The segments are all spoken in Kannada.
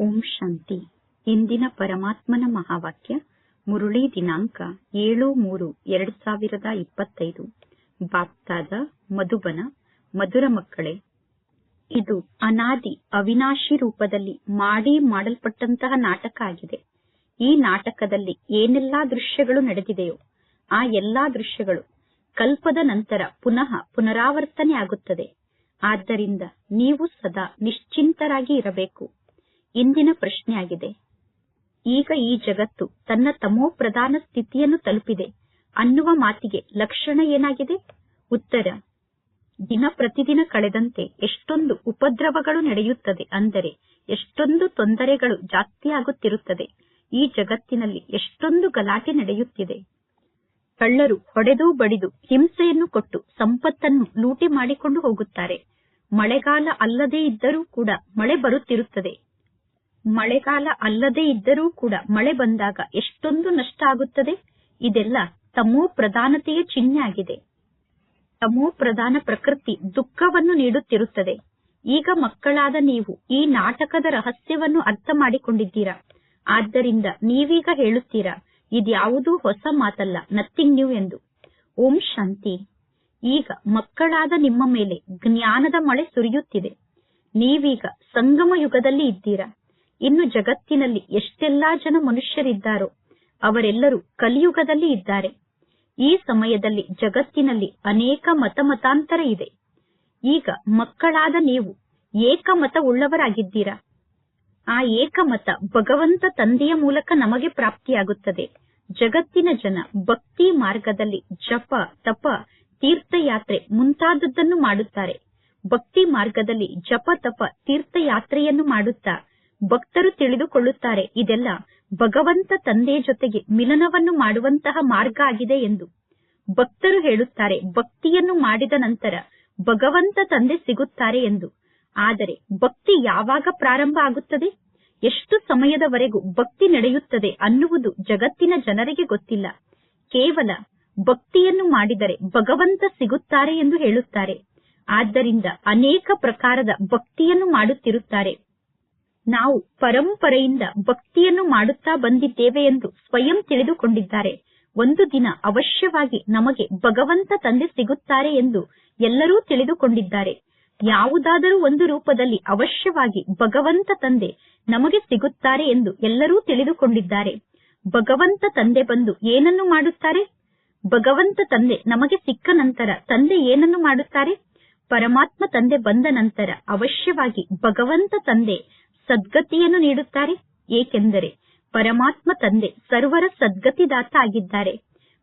ಓಂ ಶಾಂತಿ. ಇಂದಿನ ಪರಮಾತ್ಮನ ಮಹಾವಾಕ್ಯ, ಮುರುಳಿ ದಿನಾಂಕ ಏಳು ಮೂರು ಎರಡು ಸಾವಿರದ ಇಪ್ಪತ್ತೈದು. ಬಾಪ್ತಾದ ಮಧುಬನ, ಮಧುರ ಮಕ್ಕಳೇ, ಇದು ಅನಾದಿ ಅವಿನಾಶಿ ರೂಪದಲ್ಲಿ ಮಾಡಿ ಮಾಡಲ್ಪಟ್ಟಂತಹ ನಾಟಕ ಆಗಿದೆ. ಈ ನಾಟಕದಲ್ಲಿ ಏನೆಲ್ಲಾ ದೃಶ್ಯಗಳು ನಡೆದಿದೆಯೋ, ಆ ಎಲ್ಲಾ ದೃಶ್ಯಗಳು ಕಲ್ಪದ ನಂತರ ಪುನಃ ಪುನರಾವರ್ತನೆ ಆಗುತ್ತದೆ. ಆದ್ದರಿಂದ ನೀವು ಸದಾ ನಿಶ್ಚಿಂತರಾಗಿ ಇರಬೇಕು. ಇಂದಿನ ಪ್ರಶ್ನೆಯಾಗಿದೆ. ಈಗ ಈ ಜಗತ್ತು ತನ್ನ ತಮೋ ಪ್ರಧಾನ ಸ್ಥಿತಿಯನ್ನು ತಲುಪಿದೆ. ಅನ್ನುವ ಮಾತಿಗೆ ಲಕ್ಷಣ ಏನಾಗಿದೆ? ಉತ್ತರ, ದಿನ ಪ್ರತಿದಿನ ಕಳೆದಂತೆ ಎಷ್ಟೊಂದು ಉಪದ್ರವಗಳು ನಡೆಯುತ್ತದೆ ಅಂದರೆ ಎಷ್ಟೊಂದು ತೊಂದರೆಗಳು ಜಾಸ್ತಿಯಾಗುತ್ತಿರುತ್ತದೆ ಈ ಜಗತ್ತಿನಲ್ಲಿ ಎಷ್ಟೊಂದು ಗಲಾಟೆ ನಡೆಯುತ್ತಿದೆ. ಕಳ್ಳರು ಹೊಡೆದು ಬಡಿದು ಹಿಂಸೆಯನ್ನು ಕೊಟ್ಟು ಸಂಪತ್ತನ್ನು ಲೂಟಿ ಮಾಡಿಕೊಂಡು ಹೋಗುತ್ತಾರೆ. ಮಳೆಗಾಲ ಅಲ್ಲದೇ ಇದ್ದರೂ ಕೂಡ ಮಳೆ ಬರುತ್ತಿರುತ್ತದೆ. ಮಳೆಗಾಲ ಅಲ್ಲದೇ ಇದ್ದರೂ ಕೂಡ ಮಳೆ ಬಂದಾಗ ಎಷ್ಟೊಂದು ನಷ್ಟ ಆಗುತ್ತದೆ? ಇದೆಲ್ಲ ತಮೋ ಪ್ರಧಾನತೆಯ ಚಿಹ್ನೆ ಆಗಿದೆ ತಮೋ ಪ್ರಧಾನ ಪ್ರಕೃತಿ ದುಃಖವನ್ನು ನೀಡುತ್ತಿರುತ್ತದೆ. ಈಗ ಮಕ್ಕಳಾದ ನೀವು ಈ ನಾಟಕದ ರಹಸ್ಯವನ್ನು ಅರ್ಥ ಮಾಡಿಕೊಂಡಿದ್ದೀರಾ? ಆದ್ದರಿಂದ ನೀವೀಗ ಹೇಳುತ್ತೀರಾ, ಇದ್ಯಾವುದೂ ಹೊಸ ಮಾತಲ್ಲ ನಥಿಂಗ್ ನ್ಯೂ ಎಂದು. ಓಂ ಶಾಂತಿ. ಈಗ ಮಕ್ಕಳಾದ ನಿಮ್ಮ ಮೇಲೆ ಜ್ಞಾನದ ಮಳೆ ಸುರಿಯುತ್ತಿದೆ. ನೀವೀಗ ಸಂಗಮ ಯುಗದಲ್ಲಿ ಇದ್ದೀರಾ? ಇನ್ನು ಜಗತ್ತಿನಲ್ಲಿ ಎಷ್ಟೆಲ್ಲಾ ಜನ ಮನುಷ್ಯರಿದ್ದಾರೋ ಅವರೆಲ್ಲರೂ ಕಲಿಯುಗದಲ್ಲಿ ಇದ್ದಾರೆ. ಈ ಸಮಯದಲ್ಲಿ ಜಗತ್ತಿನಲ್ಲಿ ಅನೇಕ ಮತ ಮತಾಂತರ ಇದೆ. ಈಗ ಮಕ್ಕಳಾದ ನೀವು ಏಕಮತ ಉಳ್ಳವರಾಗಿದ್ದೀರಾ ಆ ಏಕಮತ ಭಗವಂತ ತಂದೆಯ ಮೂಲಕ ನಮಗೆ ಪ್ರಾಪ್ತಿಯಾಗುತ್ತದೆ. ಜಗತ್ತಿನ ಜನ ಭಕ್ತಿ ಮಾರ್ಗದಲ್ಲಿ ಜಪ, ತಪ, ತೀರ್ಥಯಾತ್ರೆ ಮುಂತಾದದ್ದನ್ನು ಮಾಡುತ್ತಾರೆ. ಭಕ್ತಿ ಮಾರ್ಗದಲ್ಲಿ ಜಪ, ತಪ, ತೀರ್ಥಯಾತ್ರೆಯನ್ನು ಮಾಡುತ್ತಾ ಭಕ್ತರು ತಿಳಿದುಕೊಳ್ಳುತ್ತಾರೆ, ಇದೆಲ್ಲ ಭಗವಂತ ತಂದೆಯ ಜೊತೆಗೆ ಮಿಲನವನ್ನು ಮಾಡುವಂತಹ ಮಾರ್ಗ ಆಗಿದೆ ಎಂದು. ಭಕ್ತರು ಹೇಳುತ್ತಾರೆ, ಭಕ್ತಿಯನ್ನು ಮಾಡಿದ ನಂತರ ಭಗವಂತ ತಂದೆ ಸಿಗುತ್ತಾರೆ ಎಂದು. ಆದರೆ ಭಕ್ತಿ ಯಾವಾಗ ಪ್ರಾರಂಭ ಆಗುತ್ತದೆ? ಎಷ್ಟು ಸಮಯದವರೆಗೂ ಭಕ್ತಿ ನಡೆಯುತ್ತದೆ ಅನ್ನುವುದು ಜಗತ್ತಿನ ಜನರಿಗೆ ಗೊತ್ತಿಲ್ಲ. ಕೇವಲ ಭಕ್ತಿಯನ್ನು ಮಾಡಿದರೆ ಭಗವಂತ ಸಿಗುತ್ತಾರೆ ಎಂದು ಹೇಳುತ್ತಾರೆ. ಆದ್ದರಿಂದ ಅನೇಕ ಪ್ರಕಾರದ ಭಕ್ತಿಯನ್ನು ಮಾಡುತ್ತಿರುತ್ತಾರೆ. ನಾವು ಪರಂಪರೆಯಿಂದ ಭಕ್ತಿಯನ್ನು ಮಾಡುತ್ತಾ ಬಂದಿದ್ದೇವೆ ಎಂದು ಸ್ವಯಂ ತಿಳಿದುಕೊಂಡಿದ್ದಾರೆ. ಒಂದು ದಿನ ಅವಶ್ಯವಾಗಿ ನಮಗೆ ಭಗವಂತ ತಂದೆ ಸಿಗುತ್ತಾರೆ ಎಂದು ಎಲ್ಲರೂ ತಿಳಿದುಕೊಂಡಿದ್ದಾರೆ. ಯಾವುದಾದರೂ ಒಂದು ರೂಪದಲ್ಲಿ ಅವಶ್ಯವಾಗಿ ಭಗವಂತ ತಂದೆ ನಮಗೆ ಸಿಗುತ್ತಾರೆ ಎಂದು ಎಲ್ಲರೂ ತಿಳಿದುಕೊಂಡಿದ್ದಾರೆ. ಭಗವಂತ ತಂದೆ ಬಂದು ಏನನ್ನು ಮಾಡುತ್ತಾರೆ? ಭಗವಂತ ತಂದೆ ನಮಗೆ ಸಿಕ್ಕ ನಂತರ ತಂದೆ ಏನನ್ನು ಮಾಡುತ್ತಾರೆ? ಪರಮಾತ್ಮ ತಂದೆ ಬಂದ ನಂತರ ಅವಶ್ಯವಾಗಿ ಭಗವಂತ ತಂದೆ ಸದ್ಗತಿಯನ್ನು ನೀಡುತ್ತಾರೆ. ಏಕೆಂದರೆ ಪರಮಾತ್ಮ ತಂದೆ, ಸರ್ವರ ಸದ್ಗತಿದಾತ ಆಗಿದ್ದಾರೆ.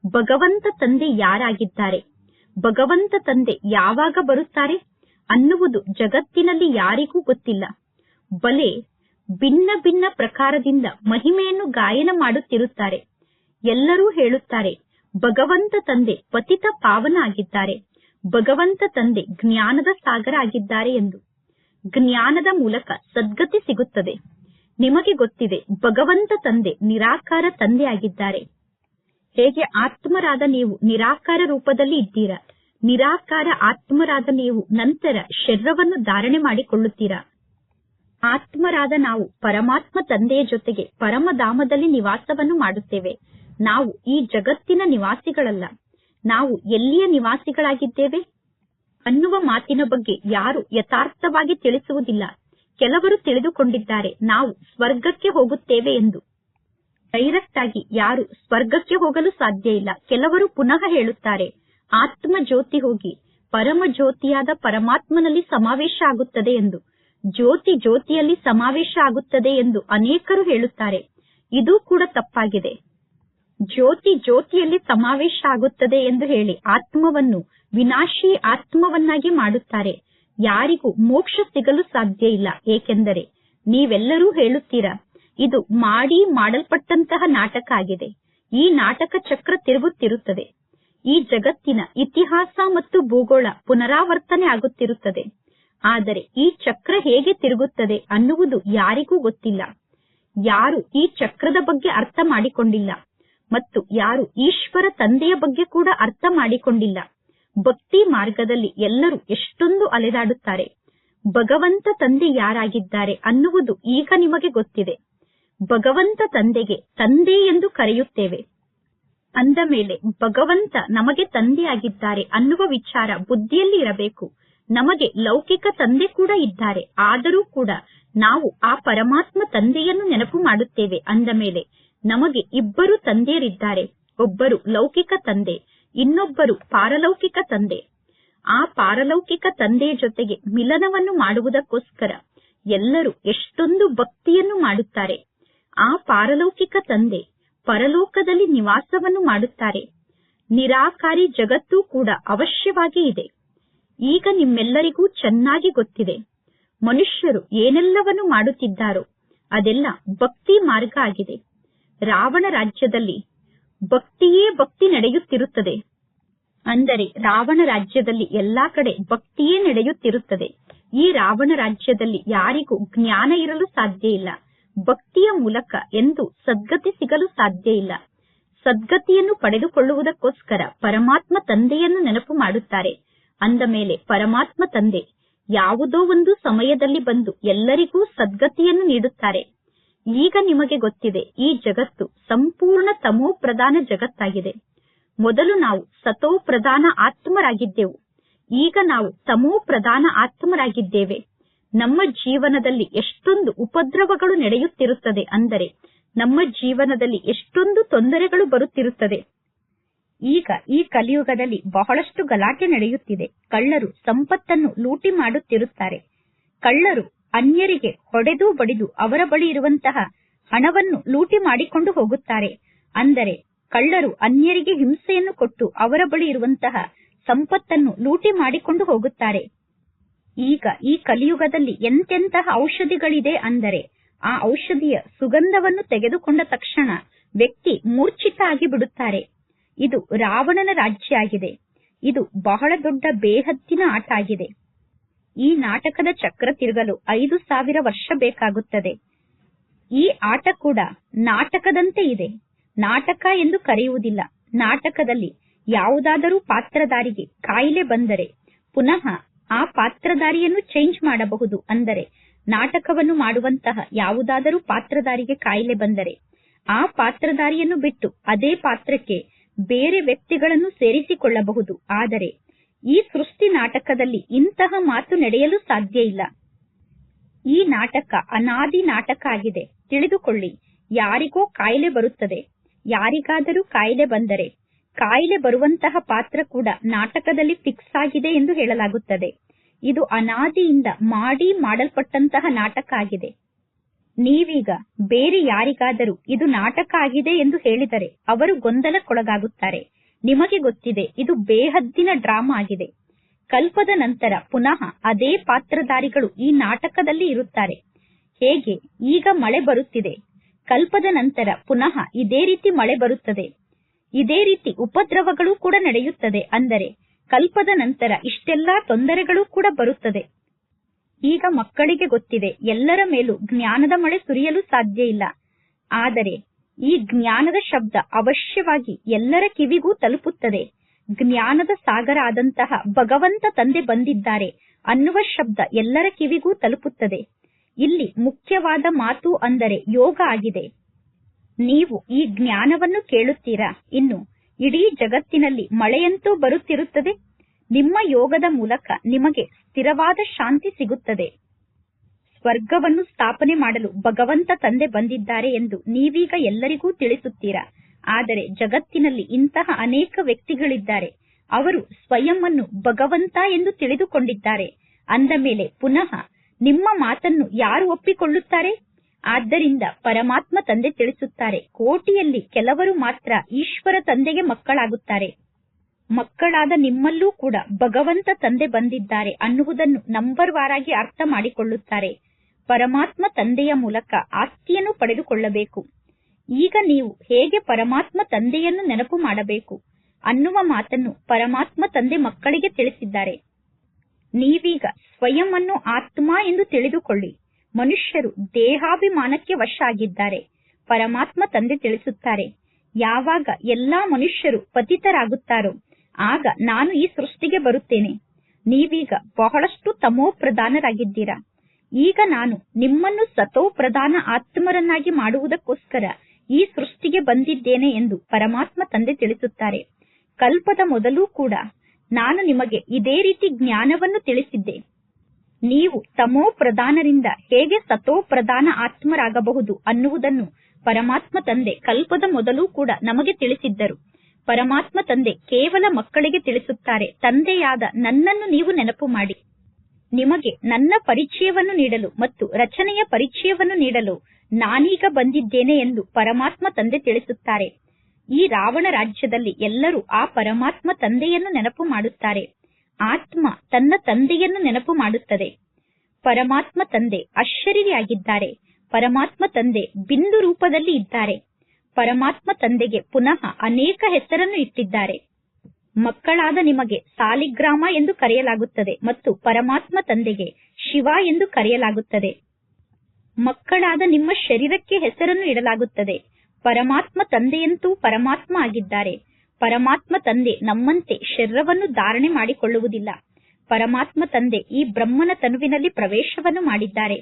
ಭಗವಂತ ತಂದೆ ಯಾರಾಗಿದ್ದಾರೆ? ಭಗವಂತ ತಂದೆ ಯಾವಾಗ ಬರುತ್ತಾರೆ? ಅನ್ನುವುದು ಜಗತ್ತಿನಲ್ಲಿ ಯಾರಿಗೂ ಗೊತ್ತಿಲ್ಲ. ಬಲೆ ಭಿನ್ನ ಭಿನ್ನ ಪ್ರಕಾರದಿಂದ ಮಹಿಮೆಯನ್ನು ಗಾಯನ ಮಾಡುತ್ತಿರುತ್ತಾರೆ. ಎಲ್ಲರೂ ಹೇಳುತ್ತಾರೆ, ಭಗವಂತ ತಂದೆ ಪತಿತ ಪಾವನ ಆಗಿದ್ದಾರೆ. ಭಗವಂತ ತಂದೆ ಜ್ಞಾನದ ಸಾಗರ ಆಗಿದ್ದಾರೆ ಎಂದು. ಜ್ಞಾನದ ಮೂಲಕ ಸದ್ಗತಿ ಸಿಗುತ್ತದೆ. ನಿಮಗೆ ಗೊತ್ತಿದೆ, ಭಗವಂತ ತಂದೆ, ನಿರಾಕಾರ ತಂದೆ ಆಗಿದ್ದಾರೆ ಹೇಗೆ ಆತ್ಮರಾದ ನೀವು ನಿರಾಕಾರ ರೂಪದಲ್ಲಿ ಇದ್ದೀರಾ? ನಿರಾಕಾರ ಆತ್ಮರಾದ ನೀವು ನಂತರ ಶರೀರವನ್ನು ಧಾರಣೆ ಮಾಡಿಕೊಳ್ಳುತ್ತೀರಾ? ಆತ್ಮರಾದ ನಾವು ಪರಮಾತ್ಮ ತಂದೆಯ ಜೊತೆಗೆ ಪರಮಧಾಮದಲ್ಲಿ ನಿವಾಸವನ್ನು ಮಾಡುತ್ತೇವೆ. ನಾವು ಈ ಜಗತ್ತಿನ ನಿವಾಸಿಗಳಲ್ಲ. ನಾವು ಎಲ್ಲಿಯ ನಿವಾಸಿಗಳಾಗಿದ್ದೇವೆ? ಅನ್ನುವ ಮಾತಿನ ಬಗ್ಗೆ ಯಾರು ಯಥಾರ್ಥವಾಗಿ ತಿಳಿಸುವುದಿಲ್ಲ. ಕೆಲವರು ತಿಳಿದುಕೊಂಡಿದ್ದಾರೆ, ನಾವು ಸ್ವರ್ಗಕ್ಕೆ ಹೋಗುತ್ತೇವೆ ಎಂದು. ಡೈರೆಕ್ಟ್ ಆಗಿ ಯಾರು ಸ್ವರ್ಗಕ್ಕೆ ಹೋಗಲು ಸಾಧ್ಯ ಇಲ್ಲ. ಕೆಲವರು ಪುನಃ ಹೇಳುತ್ತಾರೆ ಆತ್ಮ ಜ್ಯೋತಿ ಹೋಗಿ ಪರಮ ಜ್ಯೋತಿಯಾದ ಪರಮಾತ್ಮನಲ್ಲಿ ಸಮಾವೇಶ ಆಗುತ್ತದೆ ಎಂದು. ಜ್ಯೋತಿ ಜ್ಯೋತಿಯಲ್ಲಿ ಸಮಾವೇಶ ಆಗುತ್ತದೆ ಎಂದು ಅನೇಕರು ಹೇಳುತ್ತಾರೆ. ಇದು ಕೂಡ ತಪ್ಪಾಗಿದೆ. ಜ್ಯೋತಿ ಜ್ಯೋತಿಯಲ್ಲಿ ಸಮಾವೇಶ ಆಗುತ್ತದೆ ಎಂದು ಹೇಳಿ ಆತ್ಮವನ್ನು ವಿನಾಶಿ ಆತ್ಮವನ್ನಾಗಿ ಮಾಡುತ್ತಾರೆ. ಯಾರಿಗೂ ಮೋಕ್ಷ ಸಿಗಲು ಸಾಧ್ಯ ಇಲ್ಲ. ಏಕೆಂದರೆ ನೀವೆಲ್ಲರೂ ಹೇಳುತ್ತೀರಾ, ಇದು ಮಾಡಿ ಮಾಡಲ್ಪಟ್ಟಂತಹ ನಾಟಕ ಆಗಿದೆ. ಈ ನಾಟಕ ಚಕ್ರ ತಿರುಗುತ್ತಿರುತ್ತದೆ. ಈ ಜಗತ್ತಿನ ಇತಿಹಾಸ ಮತ್ತು ಭೂಗೋಳ ಪುನರಾವರ್ತನೆ ಆಗುತ್ತಿರುತ್ತದೆ. ಆದರೆ ಈ ಚಕ್ರ ಹೇಗೆ ತಿರುಗುತ್ತದೆ ಅನ್ನುವುದು ಯಾರಿಗೂ ಗೊತ್ತಿಲ್ಲ. ಯಾರು ಈ ಚಕ್ರದ ಬಗ್ಗೆ ಅರ್ಥ ಮಾಡಿಕೊಂಡಿಲ್ಲ, ಮತ್ತು ಯಾರು ಈಶ್ವರ ತಂದೆಯ ಬಗ್ಗೆ ಕೂಡ ಅರ್ಥ ಮಾಡಿಕೊಂಡಿಲ್ಲ. ಭಕ್ತಿ ಮಾರ್ಗದಲ್ಲಿ ಎಲ್ಲರೂ ಎಷ್ಟೊಂದು ಅಲೆದಾಡುತ್ತಾರೆ. ಭಗವಂತ ತಂದೆ ಯಾರಾಗಿದ್ದಾರೆ ಅನ್ನುವುದು ಈಗ ನಿಮಗೆ ಗೊತ್ತಿದೆ. ಭಗವಂತ ತಂದೆಗೆ ತಂದೆ ಎಂದು ಕರೆಯುತ್ತೇವೆ. ಅಂದ ಮೇಲೆ ಭಗವಂತ ನಮಗೆ ತಂದೆಯಾಗಿದ್ದಾರೆ ಅನ್ನುವ ವಿಚಾರ ಬುದ್ಧಿಯಲ್ಲಿ ಇರಬೇಕು. ನಮಗೆ ಲೌಕಿಕ ತಂದೆ ಕೂಡ ಇದ್ದಾರೆ. ಆದರೂ ಕೂಡ ನಾವು ಆ ಪರಮಾತ್ಮ ತಂದೆಯನ್ನು ನೆನಪು ಮಾಡುತ್ತೇವೆ. ಅಂದ ಮೇಲೆ ನಮಗೆ ಇಬ್ಬರು ತಂದೆಯರಿದ್ದಾರೆ. ಒಬ್ಬರು ಲೌಕಿಕ ತಂದೆ ಇನ್ನೊಬ್ಬರು ಪಾರಲೌಕಿಕ ತಂದೆ. ಆ ಪಾರಲೌಕಿಕ ತಂದೆಯ ಜೊತೆಗೆ ಮಿಲನವನ್ನು ಮಾಡುವುದಕ್ಕೋಸ್ಕರ ಎಲ್ಲರೂ ಎಷ್ಟೊಂದು ಭಕ್ತಿಯನ್ನು ಮಾಡುತ್ತಾರೆ. ಆ ಪಾರಲೌಕಿಕ ತಂದೆ ಪರಲೋಕದಲ್ಲಿ ನಿವಾಸವನ್ನು ಮಾಡುತ್ತಾರೆ. ನಿರಾಕಾರಿ ಜಗತ್ತು ಕೂಡ ಅವಶ್ಯವಾಗಿ ಇದೆ. ಈಗ ನಿಮ್ಮೆಲ್ಲರಿಗೂ ಚೆನ್ನಾಗಿ ಗೊತ್ತಿದೆ. ಮನುಷ್ಯರು ಏನೆಲ್ಲವನ್ನು ಮಾಡುತ್ತಿದ್ದಾರೋ ಅದೆಲ್ಲ ಭಕ್ತಿ ಮಾರ್ಗ ಆಗಿದೆ. ರಾವಣ ರಾಜ್ಯದಲ್ಲಿ ಭಕ್ತಿಯೇ ಭಕ್ತಿ ನಡೆಯುತ್ತಿರುತ್ತದೆ. ಅಂದರೆ ರಾವಣ ರಾಜ್ಯದಲ್ಲಿ ಎಲ್ಲಾ ಕಡೆ ಭಕ್ತಿಯೇ ನಡೆಯುತ್ತಿರುತ್ತದೆ. ಈ ರಾವಣ ರಾಜ್ಯದಲ್ಲಿ ಯಾರಿಗೂ ಜ್ಞಾನ ಇರಲು ಸಾಧ್ಯ ಇಲ್ಲ. ಭಕ್ತಿಯ ಮೂಲಕ ಎಂದು ಸದ್ಗತಿ ಸಿಗಲು ಸಾಧ್ಯ ಇಲ್ಲ. ಸದ್ಗತಿಯನ್ನು ಪಡೆದುಕೊಳ್ಳುವುದಕ್ಕೋಸ್ಕರ ಪರಮಾತ್ಮ ತಂದೆಯನ್ನು ನೆನಪು ಮಾಡುತ್ತಾರೆ. ಅಂದ ಮೇಲೆ ಪರಮಾತ್ಮ ತಂದೆ ಯಾವುದೋ ಒಂದು ಸಮಯದಲ್ಲಿ ಬಂದು ಎಲ್ಲರಿಗೂ ಸದ್ಗತಿಯನ್ನು ನೀಡುತ್ತಾರೆ. ಈಗ ನಿಮಗೆ ಗೊತ್ತಿದೆ, ಈ ಜಗತ್ತು ಸಂಪೂರ್ಣ ತಮೋ ಪ್ರಧಾನ ಜಗತ್ತಾಗಿದೆ. ಮೊದಲು ನಾವು ಸತೋ ಪ್ರಧಾನ ಆತ್ಮರಾಗಿದ್ದೆವು. ಈಗ ನಾವು ತಮೋ ಪ್ರಧಾನ ಆತ್ಮರಾಗಿದ್ದೇವೆ. ನಮ್ಮ ಜೀವನದಲ್ಲಿ ಎಷ್ಟೊಂದು ಉಪದ್ರವಗಳು ನಡೆಯುತ್ತಿರುತ್ತದೆ ಅಂದರೆ, ನಮ್ಮ ಜೀವನದಲ್ಲಿ ಎಷ್ಟೊಂದು ತೊಂದರೆಗಳು ಬರುತ್ತಿರುತ್ತದೆ. ಈಗ ಈ ಕಲಿಯುಗದಲ್ಲಿ ಬಹಳಷ್ಟು ಗಲಾಟೆ ನಡೆಯುತ್ತಿದೆ. ಕಳ್ಳರು ಸಂಪತ್ತನ್ನು ಲೂಟಿ ಮಾಡುತ್ತಿರುತ್ತಾರೆ. ಕಳ್ಳರು ಅನ್ಯರಿಗೆ ಹೊಡೆದು ಬಡಿದು ಅವರ ಬಳಿ ಇರುವಂತಹ ಹಣವನ್ನು ಲೂಟಿ ಮಾಡಿಕೊಂಡು ಹೋಗುತ್ತಾರೆ. ಅಂದರೆ ಕಳ್ಳರು ಅನ್ಯರಿಗೆ ಹಿಂಸೆಯನ್ನು ಕೊಟ್ಟು ಅವರ ಬಳಿ ಇರುವಂತಹ ಸಂಪತ್ತನ್ನು ಲೂಟಿ ಮಾಡಿಕೊಂಡು ಹೋಗುತ್ತಾರೆ. ಈಗ ಈ ಕಲಿಯುಗದಲ್ಲಿ ಎಂತೆಂತಹ ಔಷಧಿಗಳಿದೆ ಅಂದರೆ ಆ ಔಷಧಿಯ ಸುಗಂಧವನ್ನು ತೆಗೆದುಕೊಂಡ ತಕ್ಷಣ ವ್ಯಕ್ತಿ ಮೂರ್ಛಿತ ಆಗಿ ಬಿಡುತ್ತಾರೆ ಇದು ರಾವಣನ ರಾಜ್ಯ ಆಗಿದೆ. ಇದು ಬಹಳ ದೊಡ್ಡ ಬೇಹತ್ತಿನ ಆಟ ಆಗಿದೆ. ಈ ನಾಟಕದ ಚಕ್ರ ತಿರುಗಲು ಐದು ಸಾವಿರ ವರ್ಷ ಬೇಕಾಗುತ್ತದೆ. ಈ ಆಟ ಕೂಡ ನಾಟಕದಂತೆ ಇದೆ. ನಾಟಕ ಎಂದು ಕರೆಯುವುದಿಲ್ಲ. ನಾಟಕದಲ್ಲಿ ಯಾವುದಾದರೂ ಪಾತ್ರಧಾರಿಗೆ ಕಾಯಿಲೆ ಬಂದರೆ ಪುನಃ ಆ ಪಾತ್ರಧಾರಿಯನ್ನು ಚೇಂಜ್ ಮಾಡಬಹುದು ಅಂದರೆ ನಾಟಕವನ್ನು ಮಾಡುವಂತಹ ಯಾವುದಾದರೂ ಪಾತ್ರಧಾರಿಗೆ ಕಾಯಿಲೆ ಬಂದರೆ ಆ ಪಾತ್ರಧಾರಿಯನ್ನು ಬಿಟ್ಟು ಅದೇ ಪಾತ್ರಕ್ಕೆ ಬೇರೆ ವ್ಯಕ್ತಿಗಳನ್ನು ಸೇರಿಸಿಕೊಳ್ಳಬಹುದು. ಆದರೆ ಈ ಸೃಷ್ಟಿ ನಾಟಕದಲ್ಲಿ ಇಂತಹ ಮಾತು ನಡೆಯಲು ಸಾಧ್ಯ ಇಲ್ಲ. ಈ ನಾಟಕ ಅನಾದಿ ನಾಟಕ ಆಗಿದೆ. ತಿಳಿದುಕೊಳ್ಳಿ, ಯಾರಿಗೋ ಕಾಯಿಲೆ ಬರುತ್ತದೆ. ಯಾರಿಗಾದರೂ ಕಾಯಿಲೆ ಬಂದರೆ, ಕಾಯಿಲೆ ಬರುವಂತಹ ಪಾತ್ರ ಕೂಡ ನಾಟಕದಲ್ಲಿ ಫಿಕ್ಸ್ ಆಗಿದೆ ಎಂದು ಹೇಳಲಾಗುತ್ತದೆ. ಇದು ಅನಾದಿಯಿಂದ ಮಾಡಿ ಮಾಡಲ್ಪಟ್ಟಂತಹ ನಾಟಕ ಆಗಿದೆ. ನೀವೀಗ ಬೇರೆ ಯಾರಿಗಾದರೂ ಇದು ನಾಟಕ ಆಗಿದೆ ಎಂದು ಹೇಳಿದರೆ ಅವರು ಗೊಂದಲಕ್ಕೊಳಗಾಗುತ್ತಾರೆ. ನಿಮಗೆ ಗೊತ್ತಿದೆ, ಇದು ಬೇಹದ್ದಿನ ಡ್ರಾಮಾ ಆಗಿದೆ. ಕಲ್ಪದ ನಂತರ ಪುನಃ ಅದೇ ಪಾತ್ರಧಾರಿಗಳು ಈ ನಾಟಕದಲ್ಲಿ ಇರುತ್ತಾರೆ. ಹೇಗೆ? ಈಗ ಮಳೆ ಬರುತ್ತಿದೆ. ಕಲ್ಪದ ನಂತರ ಪುನಃ ಇದೇ ರೀತಿ ಮಳೆ ಬರುತ್ತದೆ. ಇದೇ ರೀತಿ ಉಪದ್ರವಗಳು ಕೂಡ ನಡೆಯುತ್ತದೆ ಅಂದರೆ ಕಲ್ಪದ ನಂತರ ಇಷ್ಟೆಲ್ಲಾ ತೊಂದರೆಗಳು ಕೂಡ ಬರುತ್ತದೆ. ಈಗ ಮಕ್ಕಳಿಗೆ ಗೊತ್ತಿದೆ, ಎಲ್ಲರ ಮೇಲೂ ಜ್ಞಾನದ ಮಳೆ ಸುರಿಯಲು ಸಾಧ್ಯ ಇಲ್ಲ. ಆದರೆ ಈ ಜ್ಞಾನದ ಶಬ್ದ ಅವಶ್ಯವಾಗಿ ಎಲ್ಲರ ಕಿವಿಗೂ ತಲುಪುತ್ತದೆ. ಜ್ಞಾನದ ಸಾಗರ ಆದಂತಹ ಭಗವಂತ ತಂದೆ ಬಂದಿದ್ದಾರೆ ಅನ್ನುವ ಶಬ್ದ ಎಲ್ಲರ ಕಿವಿಗೂ ತಲುಪುತ್ತದೆ. ಇಲ್ಲಿ ಮುಖ್ಯವಾದ ಮಾತು ಅಂದರೆ ಯೋಗ ಆಗಿದೆ. ನೀವು ಈ ಜ್ಞಾನವನ್ನು ಕೇಳುತ್ತೀರಾ? ಇನ್ನು ಇಡೀ ಜಗತ್ತಿನಲ್ಲಿ ಮಳೆಯಂತೂ ಬರುತ್ತಿರುತ್ತದೆ. ನಿಮ್ಮ ಯೋಗದ ಮೂಲಕ ನಿಮಗೆ ಸ್ಥಿರವಾದ ಶಾಂತಿ ಸಿಗುತ್ತದೆ. ಸ್ವರ್ಗವನ್ನು ಸ್ಥಾಪನೆ ಮಾಡಲು ಭಗವಂತ ತಂದೆ ಬಂದಿದ್ದಾರೆ ಎಂದು ನೀವೀಗ ಎಲ್ಲರಿಗೂ ತಿಳಿಸುತ್ತೀರಾ? ಆದರೆ ಜಗತ್ತಿನಲ್ಲಿ ಇಂತಹ ಅನೇಕ ವ್ಯಕ್ತಿಗಳಿದ್ದಾರೆ. ಅವರು ಸ್ವಯಂ ಭಗವಂತ ಎಂದು ತಿಳಿದುಕೊಂಡಿದ್ದಾರೆ. ಅಂದ ಮೇಲೆ ಪುನಃ ನಿಮ್ಮ ಮಾತನ್ನು ಯಾರು ಒಪ್ಪಿಕೊಳ್ಳುತ್ತಾರೆ? ಆದ್ದರಿಂದ ಪರಮಾತ್ಮ ತಂದೆ ತಿಳಿಸುತ್ತಾರೆ, ಕೋಟಿಯಲ್ಲಿ ಕೆಲವರು ಮಾತ್ರ ಈಶ್ವರ ತಂದೆಗೆ ಮಕ್ಕಳಾಗುತ್ತಾರೆ. ಮಕ್ಕಳಾದ ನಿಮ್ಮಲ್ಲೂ ಕೂಡ ಭಗವಂತ ತಂದೆ ಬಂದಿದ್ದಾರೆ ಅನ್ನುವುದನ್ನು ನಂಬರ್ ವಾರಾಗಿ ಅರ್ಥ ಮಾಡಿಕೊಳ್ಳುತ್ತಾರೆ. ಪರಮಾತ್ಮ ತಂದೆಯ ಮೂಲಕ ಆಸ್ತಿಯನ್ನು ಪಡೆದುಕೊಳ್ಳಬೇಕು. ಈಗ ನೀವು ಹೇಗೆ ಪರಮಾತ್ಮ ತಂದೆಯನ್ನು ನೆನಪು ಮಾಡಬೇಕು ಅನ್ನುವ ಮಾತನ್ನು ಪರಮಾತ್ಮ ತಂದೆ ಮಕ್ಕಳಿಗೆ ತಿಳಿಸಿದ್ದಾರೆ. ನೀವೀಗ ಸ್ವಯಂ ಅನ್ನು ಆತ್ಮ ಎಂದು ತಿಳಿದುಕೊಳ್ಳಿ. ಮನುಷ್ಯರು ದೇಹಾಭಿಮಾನಕ್ಕೆ ವಶ ಆಗಿದ್ದಾರೆ ಪರಮಾತ್ಮ ತಂದೆ ತಿಳಿಸುತ್ತಾರೆ, ಯಾವಾಗ ಎಲ್ಲಾ ಮನುಷ್ಯರು ಪತಿತರಾಗುತ್ತಾರೋ, ಆಗ ನಾನು ಈ ಸೃಷ್ಟಿಗೆ ಬರುತ್ತೇನೆ. ನೀವೀಗ ಬಹಳಷ್ಟು ತಮೋ ಪ್ರಧಾನರಾಗಿದ್ದೀರಾ ಈಗ ನಾನು ನಿಮ್ಮನ್ನು ಸತೋ ಪ್ರಧಾನ ಆತ್ಮರನ್ನಾಗಿ ಮಾಡುವುದಕ್ಕೋಸ್ಕರ ಈ ಸೃಷ್ಟಿಗೆ ಬಂದಿದ್ದೇನೆ ಎಂದು ಪರಮಾತ್ಮ ತಂದೆ ತಿಳಿಸುತ್ತಾರೆ. ಕಲ್ಪದ ಮೊದಲೂ ಕೂಡ ನಾನು ನಿಮಗೆ ಇದೇ ರೀತಿ ಜ್ಞಾನವನ್ನು ತಿಳಿಸಿದ್ದೆ. ನೀವು ತಮೋ ಪ್ರಧಾನರಿಂದ ಹೇಗೆ ಸತೋ ಪ್ರಧಾನ ಆತ್ಮರಾಗಬಹುದು ಅನ್ನುವುದನ್ನು ಪರಮಾತ್ಮ ತಂದೆ ಕಲ್ಪದ ಮೊದಲೂ ಕೂಡ ನಮಗೆ ತಿಳಿಸಿದ್ದರು. ಪರಮಾತ್ಮ ತಂದೆ ಕೇವಲ ಮಕ್ಕಳಿಗೆ ತಿಳಿಸುತ್ತಾರೆ, ತಂದೆಯಾದ ನನ್ನನ್ನು ನೀವು ನೆನಪು ಮಾಡಿ. ನಿಮಗೆ ನನ್ನ ಪರಿಚಯವನ್ನು ನೀಡಲು ಮತ್ತು ರಚನೆಯ ಪರಿಚಯವನ್ನು ನೀಡಲು ನಾನೀಗ ಬಂದಿದ್ದೇನೆ ಎಂದು ಪರಮಾತ್ಮ ತಂದೆ ತಿಳಿಸುತ್ತಾರೆ. ಈ ರಾವಣ ರಾಜ್ಯದಲ್ಲಿ ಎಲ್ಲರೂ ಆ ಪರಮಾತ್ಮ ತಂದೆಯನ್ನು ನೆನಪು ಮಾಡುತ್ತಾರೆ. ಆತ್ಮ ತನ್ನ ತಂದೆಯನ್ನು ನೆನಪು ಮಾಡುತ್ತದೆ. ಪರಮಾತ್ಮ ತಂದೆ ಅಶರೀರಿಯಾಗಿದ್ದಾರೆ ಪರಮಾತ್ಮ ತಂದೆ ಬಿಂದು ರೂಪದಲ್ಲಿ ಇದ್ದಾರೆ. ಪರಮಾತ್ಮ ತಂದೆಗೆ ಪುನಃ ಅನೇಕ ಹೆಸರನ್ನು ಇಟ್ಟಿದ್ದಾರೆ. ಮಕ್ಕಳಾದ ನಿಮಗೆ ಸಾಲಿಗ್ರಾಮ ಎಂದು ಕರೆಯಲಾಗುತ್ತದೆ ಮತ್ತು ಪರಮಾತ್ಮ ತಂದೆಗೆ ಶಿವ ಎಂದು ಕರೆಯಲಾಗುತ್ತದೆ. ಮಕ್ಕಳಾದ ನಿಮ್ಮ ಶರೀರಕ್ಕೆ ಹೆಸರನ್ನು ಇಡಲಾಗುತ್ತದೆ. ಪರಮಾತ್ಮ ತಂದೆಯಂತೂ ಪರಮಾತ್ಮ ಆಗಿದ್ದಾರೆ. ಪರಮಾತ್ಮ ತಂದೆ ನಮ್ಮಂತೆ ಶರೀರವನ್ನು ಧಾರಣೆ ಮಾಡಿಕೊಳ್ಳುವುದಿಲ್ಲ. ಪರಮಾತ್ಮ ತಂದೆ ಈ ಬ್ರಹ್ಮನ ತನುವಿನಲ್ಲಿ ಪ್ರವೇಶವನ್ನು ಮಾಡಿದ್ದಾರೆ.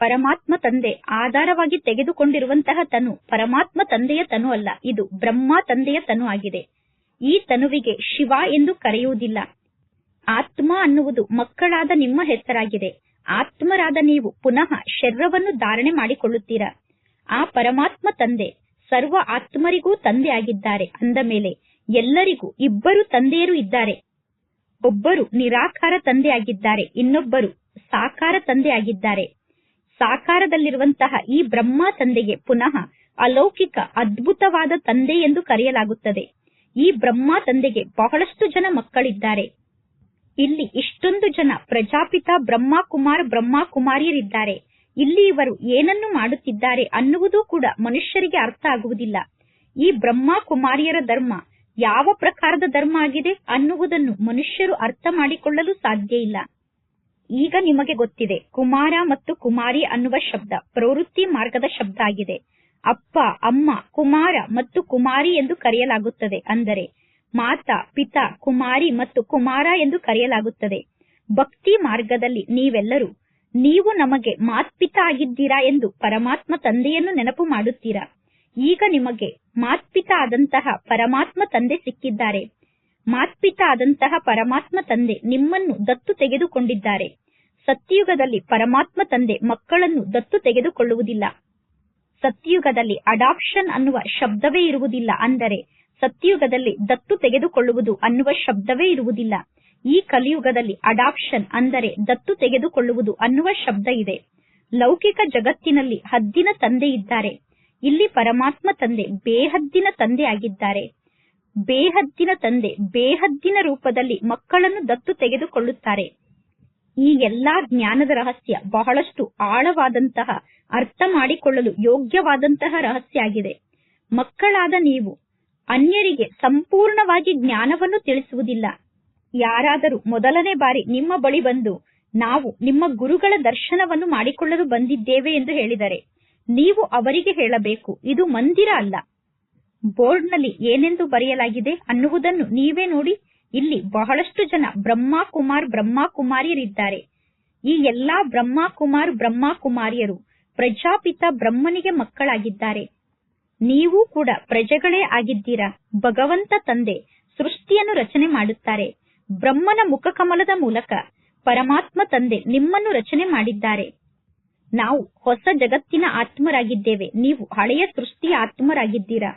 ಪರಮಾತ್ಮ ತಂದೆ ಆಧಾರವಾಗಿ ತೆಗೆದುಕೊಂಡಿರುವಂತಹ ತನು ಪರಮಾತ್ಮ ತಂದೆಯ ತನು ಅಲ್ಲ, ಇದು ಬ್ರಹ್ಮ ತಂದೆಯ ತನು ಆಗಿದೆ. ಈ ತನುವಿಗೆ ಶಿವ ಎಂದು ಕರೆಯುವುದಿಲ್ಲ. ಆತ್ಮ ಅನ್ನುವುದು ಮಕ್ಕಳಾದ ನಿಮ್ಮ ಹೆಸರಾಗಿದೆ. ಆತ್ಮರಾದ ನೀವು ಪುನಃ ಶರೀರವನ್ನು ಧಾರಣೆ ಮಾಡಿಕೊಳ್ಳುತ್ತೀರಾ? ಆ ಪರಮಾತ್ಮ ತಂದೆ, ಸರ್ವ ಆತ್ಮರಿಗೂ ತಂದೆ ಆಗಿದ್ದಾರೆ. ಅಂದ ಮೇಲೆ, ಎಲ್ಲರಿಗೂ ಇಬ್ಬರು ತಂದೆಯರು ಇದ್ದಾರೆ. ಒಬ್ಬರು ನಿರಾಕಾರ ತಂದೆಯಾಗಿದ್ದಾರೆ ಇನ್ನೊಬ್ಬರು ಸಾಕಾರ ತಂದೆಯಾಗಿದ್ದಾರೆ ಸಾಕಾರದಲ್ಲಿರುವಂತಹ ಈ ಬ್ರಹ್ಮ ತಂದೆಗೆ ಪುನಃ ಅಲೌಕಿಕ ಅದ್ಭುತವಾದ ತಂದೆ ಎಂದು ಕರೆಯಲಾಗುತ್ತದೆ. ಈ ಬ್ರಹ್ಮ ತಂದೆಗೆ ಬಹಳಷ್ಟು ಜನ ಮಕ್ಕಳಿದ್ದಾರೆ. ಇಲ್ಲಿ ಇಷ್ಟೊಂದು ಜನ ಪ್ರಜಾಪಿತ ಬ್ರಹ್ಮ ಕುಮಾರ್ ಬ್ರಹ್ಮ ಕುಮಾರಿಯರಿದ್ದಾರೆ ಇಲ್ಲಿ ಇವರು ಏನನ್ನು ಮಾಡುತ್ತಿದ್ದಾರೆ ಅನ್ನುವುದು ಕೂಡ ಮನುಷ್ಯರಿಗೆ ಅರ್ಥ ಆಗುವುದಿಲ್ಲ. ಈ ಬ್ರಹ್ಮ ಕುಮಾರಿಯರ ಧರ್ಮ ಯಾವ ಪ್ರಕಾರದ ಧರ್ಮ ಆಗಿದೆ ಅನ್ನುವುದನ್ನು ಮನುಷ್ಯರು ಅರ್ಥ ಮಾಡಿಕೊಳ್ಳಲು ಸಾಧ್ಯ ಇಲ್ಲ. ಈಗ ನಿಮಗೆ ಗೊತ್ತಿದೆ, ಕುಮಾರ ಮತ್ತು ಕುಮಾರಿ ಅನ್ನುವ ಶಬ್ದ ಪ್ರವೃತ್ತಿ ಮಾರ್ಗದ ಶಬ್ದ ಆಗಿದೆ. ಅಪ್ಪ, ಅಮ್ಮ, ಕುಮಾರ ಮತ್ತು ಕುಮಾರಿ ಎಂದು ಕರೆಯಲಾಗುತ್ತದೆ. ಅಂದರೆ ಮಾತಾ, ಪಿತಾ, ಕುಮಾರಿ ಮತ್ತು ಕುಮಾರ ಎಂದು ಕರೆಯಲಾಗುತ್ತದೆ. ಭಕ್ತಿ ಮಾರ್ಗದಲ್ಲಿ ನೀವೆಲ್ಲರೂ ನೀವು ನಮಗೆ ಮಾತ್ಪಿತಾ ಆಗಿದ್ದೀರಾ ಎಂದು ಪರಮಾತ್ಮ ತಂದೆಯನ್ನು ನೆನಪು ಮಾಡುತ್ತೀರಾ? ಈಗ ನಿಮಗೆ ಮಾತ್ಪಿತ ಆದಂತಹ ಪರಮಾತ್ಮ ತಂದೆ ಸಿಕ್ಕಿದ್ದಾರೆ. ಮಾತ್ಪಿತ ಆದಂತಹ ಪರಮಾತ್ಮ ತಂದೆ ನಿಮ್ಮನ್ನು ದತ್ತು ತೆಗೆದುಕೊಂಡಿದ್ದಾರೆ. ಸತ್ಯಯುಗದಲ್ಲಿ ಪರಮಾತ್ಮ ತಂದೆ ಮಕ್ಕಳನ್ನು ದತ್ತು ತೆಗೆದುಕೊಳ್ಳುವುದಿಲ್ಲ. ಸತ್ಯಯುಗದಲ್ಲಿ ಅಡಾಪ್ಷನ್ ಅನ್ನುವ ಶಬ್ದವೇ ಇರುವುದಿಲ್ಲ ಅಂದರೆ ಸತ್ಯುಗದಲ್ಲಿ ದತ್ತು ತೆಗೆದುಕೊಳ್ಳುವುದು ಅನ್ನುವ ಶಬ್ದವೇ ಇರುವುದಿಲ್ಲ. ಈ ಕಲಿಯುಗದಲ್ಲಿ ಅಡಾಪ್ಷನ್ ಅಂದರೆ ದತ್ತು ತೆಗೆದುಕೊಳ್ಳುವುದು ಅನ್ನುವ ಶಬ್ದ ಇದೆ. ಲೌಕಿಕ ಜಗತ್ತಿನಲ್ಲಿ ಹದ್ದಿನ ತಂದೆ ಇದ್ದಾರೆ. ಇಲ್ಲಿ ಪರಮಾತ್ಮ ತಂದೆ ಬೇಹದ್ದಿನ ತಂದೆ ಆಗಿದ್ದಾರೆ. ಬೇಹದ್ದಿನ ತಂದೆ ಬೇಹದ್ದಿನ ರೂಪದಲ್ಲಿ ಮಕ್ಕಳನ್ನು ದತ್ತು ತೆಗೆದುಕೊಳ್ಳುತ್ತಾರೆ. ಈ ಎಲ್ಲಾ ಜ್ಞಾನದ ರಹಸ್ಯ ಬಹಳಷ್ಟು ಆಳವಾದಂತಹ, ಅರ್ಥ ಮಾಡಿಕೊಳ್ಳಲು ಯೋಗ್ಯವಾದಂತಹ ರಹಸ್ಯ ಆಗಿದೆ ಮಕ್ಕಳಾದ ನೀವು ಅನ್ಯರಿಗೆ ಸಂಪೂರ್ಣವಾಗಿ ಜ್ಞಾನವನ್ನು ತಿಳಿಸುವುದಿಲ್ಲ. ಯಾರಾದರೂ ಮೊದಲನೇ ಬಾರಿ ನಿಮ್ಮ ಬಳಿ ಬಂದು ನಾವು ನಿಮ್ಮ ಗುರುಗಳ ದರ್ಶನವನ್ನು ಮಾಡಿಕೊಳ್ಳಲು ಬಂದಿದ್ದೇವೆ ಎಂದು ಹೇಳಿದರೆ, ನೀವು ಅವರಿಗೆ ಹೇಳಬೇಕು, ಇದು ಮಂದಿರ ಅಲ್ಲ. ಬೋರ್ಡ್ನಲ್ಲಿ ಏನೆಂದು ಬರೆಯಲಾಗಿದೆ ಅನ್ನುವುದನ್ನು ನೀವೇ ನೋಡಿ ಇಲ್ಲಿ ಬಹಳಷ್ಟು ಜನ ಬ್ರಹ್ಮ ಕುಮಾರ್ ಬ್ರಹ್ಮ ಕುಮಾರಿಯರಿದ್ದಾರೆ ಈ ಎಲ್ಲಾ ಬ್ರಹ್ಮ ಕುಮಾರ್ ಕುಮಾರಿಯರು ಪ್ರಜಾಪಿತ ಬ್ರಹ್ಮನಿಗೆ ಮಕ್ಕಳಾಗಿದ್ದಾರೆ. ನೀವು ಕೂಡ ಪ್ರಜೆಗಳೇ ಆಗಿದ್ದೀರಾ? ಭಗವಂತ ತಂದೆ ಸೃಷ್ಟಿಯನ್ನು ರಚನೆ ಮಾಡುತ್ತಾರೆ. ಬ್ರಹ್ಮನ ಮುಖಕಮಲದ ಮೂಲಕ ಪರಮಾತ್ಮ ತಂದೆ ನಿಮ್ಮನ್ನು ರಚನೆ ಮಾಡಿದ್ದಾರೆ. ನಾವು ಹೊಸ ಜಗತ್ತಿನ ಆತ್ಮರಾಗಿದ್ದೇವೆ. ನೀವು ಹಳೆಯ ಸೃಷ್ಟಿಯ ಆತ್ಮರಾಗಿದ್ದೀರಾ?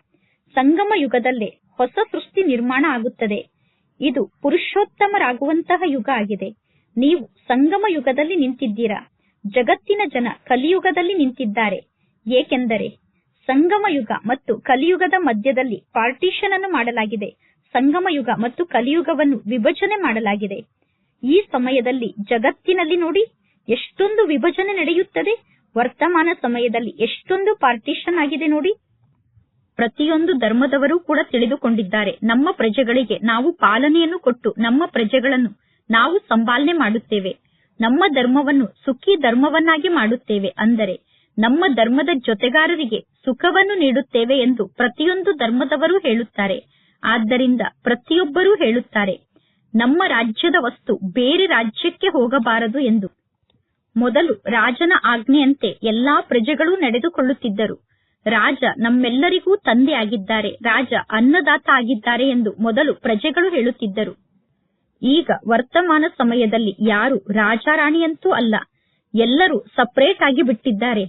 ಸಂಗಮ ಯುಗದಲ್ಲೇ ಹೊಸ ಸೃಷ್ಟಿ ನಿರ್ಮಾಣ ಆಗುತ್ತದೆ. ಇದು ಪುರುಷೋತ್ತಮರಾಗುವಂತಹ ಯುಗ ಆಗಿದೆ. ನೀವು ಸಂಗಮ ಯುಗದಲ್ಲಿ ನಿಂತಿದ್ದೀರಾ? ಜಗತ್ತಿನ ಜನ ಕಲಿಯುಗದಲ್ಲಿ ನಿಂತಿದ್ದಾರೆ. ಏಕೆಂದರೆ ಸಂಗಮ ಯುಗ ಮತ್ತು ಕಲಿಯುಗದ ಮಧ್ಯದಲ್ಲಿ ಪಾರ್ಟಿಷನ್ ಅನ್ನು ಮಾಡಲಾಗಿದೆ. ಸಂಗಮ ಯುಗ ಮತ್ತು ಕಲಿಯುಗವನ್ನು ವಿಭಜನೆ ಮಾಡಲಾಗಿದೆ. ಈ ಸಮಯದಲ್ಲಿ ಜಗತ್ತಿನಲ್ಲಿ ನೋಡಿ, ಎಷ್ಟೊಂದು ವಿಭಜನೆ ನಡೆಯುತ್ತದೆ. ವರ್ತಮಾನ ಸಮಯದಲ್ಲಿ ಎಷ್ಟೊಂದು ಪಾರ್ಟಿಷನ್ ಆಗಿದೆ ನೋಡಿ. ಪ್ರತಿಯೊಂದು ಧರ್ಮದವರು ಕೂಡ ತಿಳಿದುಕೊಂಡಿದ್ದಾರೆ. ನಮ್ಮ ಪ್ರಜೆಗಳಿಗೆ ನಾವು ಪಾಲನೆಯನ್ನು ಕೊಟ್ಟು ನಮ್ಮ ಪ್ರಜೆಗಳನ್ನು ನಾವು ಸಂಪಾಲನೆ ಮಾಡುತ್ತೇವೆ. ನಮ್ಮ ಧರ್ಮವನ್ನು ಸುಖಿ ಧರ್ಮವನ್ನಾಗಿ ಮಾಡುತ್ತೇವೆ. ಅಂದರೆ ನಮ್ಮ ಧರ್ಮದ ಜೊತೆಗಾರರಿಗೆ ಸುಖವನ್ನು ನೀಡುತ್ತೇವೆ ಎಂದು ಪ್ರತಿಯೊಂದು ಧರ್ಮದವರು ಹೇಳುತ್ತಾರೆ. ಆದ್ದರಿಂದ ಪ್ರತಿಯೊಬ್ಬರೂ ಹೇಳುತ್ತಾರೆ, ನಮ್ಮ ರಾಜ್ಯದ ವಸ್ತು ಬೇರೆ ರಾಜ್ಯಕ್ಕೆ ಹೋಗಬಾರದು ಎಂದು. ಮೊದಲು ರಾಜನ ಆಜ್ಞೆಯಂತೆ ಎಲ್ಲಾ ಪ್ರಜೆಗಳು ನಡೆದುಕೊಳ್ಳುತ್ತಿದ್ದರು. ರಾಜ ನಮ್ಮೆಲ್ಲರಿಗೂ ತಂದೆ ಆಗಿದ್ದಾರೆ, ರಾಜ ಅನ್ನದಾತ ಆಗಿದ್ದಾರೆ ಎಂದು ಮೊದಲು ಪ್ರಜೆಗಳು ಹೇಳುತ್ತಿದ್ದರು. ಈಗ ವರ್ತಮಾನ ಸಮಯದಲ್ಲಿ ಯಾರು ರಾಜಾರಾಣಿಯಂತೂ ಅಲ್ಲ, ಎಲ್ಲರೂ ಸಪರೇಟ್ ಆಗಿ ಬಿಟ್ಟಿದ್ದಾರೆ.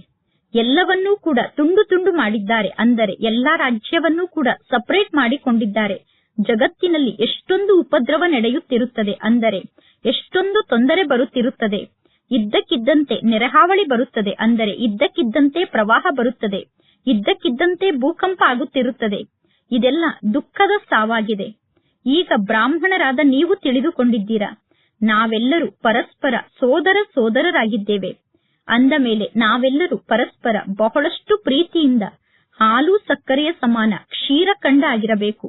ಎಲ್ಲವನ್ನೂ ಕೂಡ ತುಂಡು ತುಂಡು ಮಾಡಿದ್ದಾರೆ, ಅಂದರೆ ಎಲ್ಲಾ ರಾಜ್ಯವನ್ನೂ ಕೂಡ ಸಪರೇಟ್ ಮಾಡಿಕೊಂಡಿದ್ದಾರೆ. ಜಗತ್ತಿನಲ್ಲಿ ಎಷ್ಟೊಂದು ಉಪದ್ರವ ನಡೆಯುತ್ತಿರುತ್ತದೆ, ಅಂದರೆ ಎಷ್ಟೊಂದು ತೊಂದರೆ ಬರುತ್ತಿರುತ್ತದೆ. ಇದ್ದಕ್ಕಿದ್ದಂತೆ ನೆರೆಹಾವಳಿ ಬರುತ್ತದೆ, ಅಂದರೆ ಇದ್ದಕ್ಕಿದ್ದಂತೆ ಪ್ರವಾಹ ಬರುತ್ತದೆ. ಇದ್ದಕ್ಕಿದ್ದಂತೆ ಭೂಕಂಪ ಆಗುತ್ತಿರುತ್ತದೆ. ಇದೆಲ್ಲ ದುಃಖದ ಸಾವಾಗಿದೆ. ಈಗ ಬ್ರಾಹ್ಮಣರಾದ ನೀವು ತಿಳಿದುಕೊಂಡಿದ್ದೀರಾ? ನಾವೆಲ್ಲರೂ ಪರಸ್ಪರ ಸೋದರ ಸೋದರರಾಗಿದ್ದೇವೆ. ಅಂದ ಮೇಲೆ ನಾವೆಲ್ಲರೂ ಪರಸ್ಪರ ಬಹಳಷ್ಟು ಪ್ರೀತಿಯಿಂದ ಹಾಲು ಸಕ್ಕರೆಯ ಸಮಾನ ಕ್ಷೀರ ಕಂಡ ಆಗಿರಬೇಕು.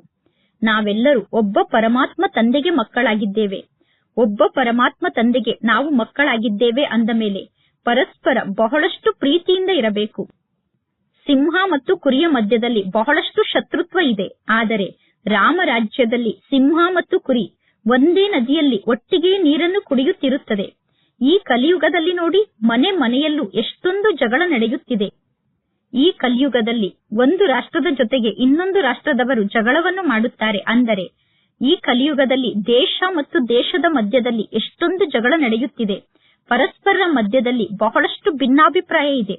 ನಾವೆಲ್ಲರೂ ಒಬ್ಬ ಪರಮಾತ್ಮ ತಂದೆಗೆ ಮಕ್ಕಳಾಗಿದ್ದೇವೆ. ಒಬ್ಬ ಪರಮಾತ್ಮ ತಂದೆಗೆ ನಾವು ಮಕ್ಕಳಾಗಿದ್ದೇವೆ ಅಂದ ಮೇಲೆ ಪರಸ್ಪರ ಬಹಳಷ್ಟು ಪ್ರೀತಿಯಿಂದ ಇರಬೇಕು. ಸಿಂಹ ಮತ್ತು ಕುರಿಯ ಮಧ್ಯದಲ್ಲಿ ಬಹಳಷ್ಟು ಶತ್ರುತ್ವ ಇದೆ. ಆದರೆ ರಾಮ ರಾಜ್ಯದಲ್ಲಿ ಸಿಂಹ ಮತ್ತು ಕುರಿ ಒಂದೇ ನದಿಯಲ್ಲಿ ಒಟ್ಟಿಗೆ ನೀರನ್ನು ಕುಡಿಯುತ್ತಿರುತ್ತದೆ. ಈ ಕಲಿಯುಗದಲ್ಲಿ ನೋಡಿ ಮನೆ ಮನೆಯಲ್ಲೂ ಎಷ್ಟೊಂದು ಜಗಳ ನಡೆಯುತ್ತಿದೆ. ಈ ಕಲಿಯುಗದಲ್ಲಿ ಒಂದು ರಾಷ್ಟ್ರದ ಜೊತೆಗೆ ಇನ್ನೊಂದು ರಾಷ್ಟ್ರದವರು ಜಗಳವನ್ನು ಮಾಡುತ್ತಾರೆ. ಅಂದರೆ ಈ ಕಲಿಯುಗದಲ್ಲಿ ದೇಶ ಮತ್ತು ದೇಶದ ಮಧ್ಯದಲ್ಲಿ ಎಷ್ಟೊಂದು ಜಗಳ ನಡೆಯುತ್ತಿದೆ. ಪರಸ್ಪರರ ಮಧ್ಯದಲ್ಲಿ ಬಹಳಷ್ಟು ಭಿನ್ನಾಭಿಪ್ರಾಯ ಇದೆ.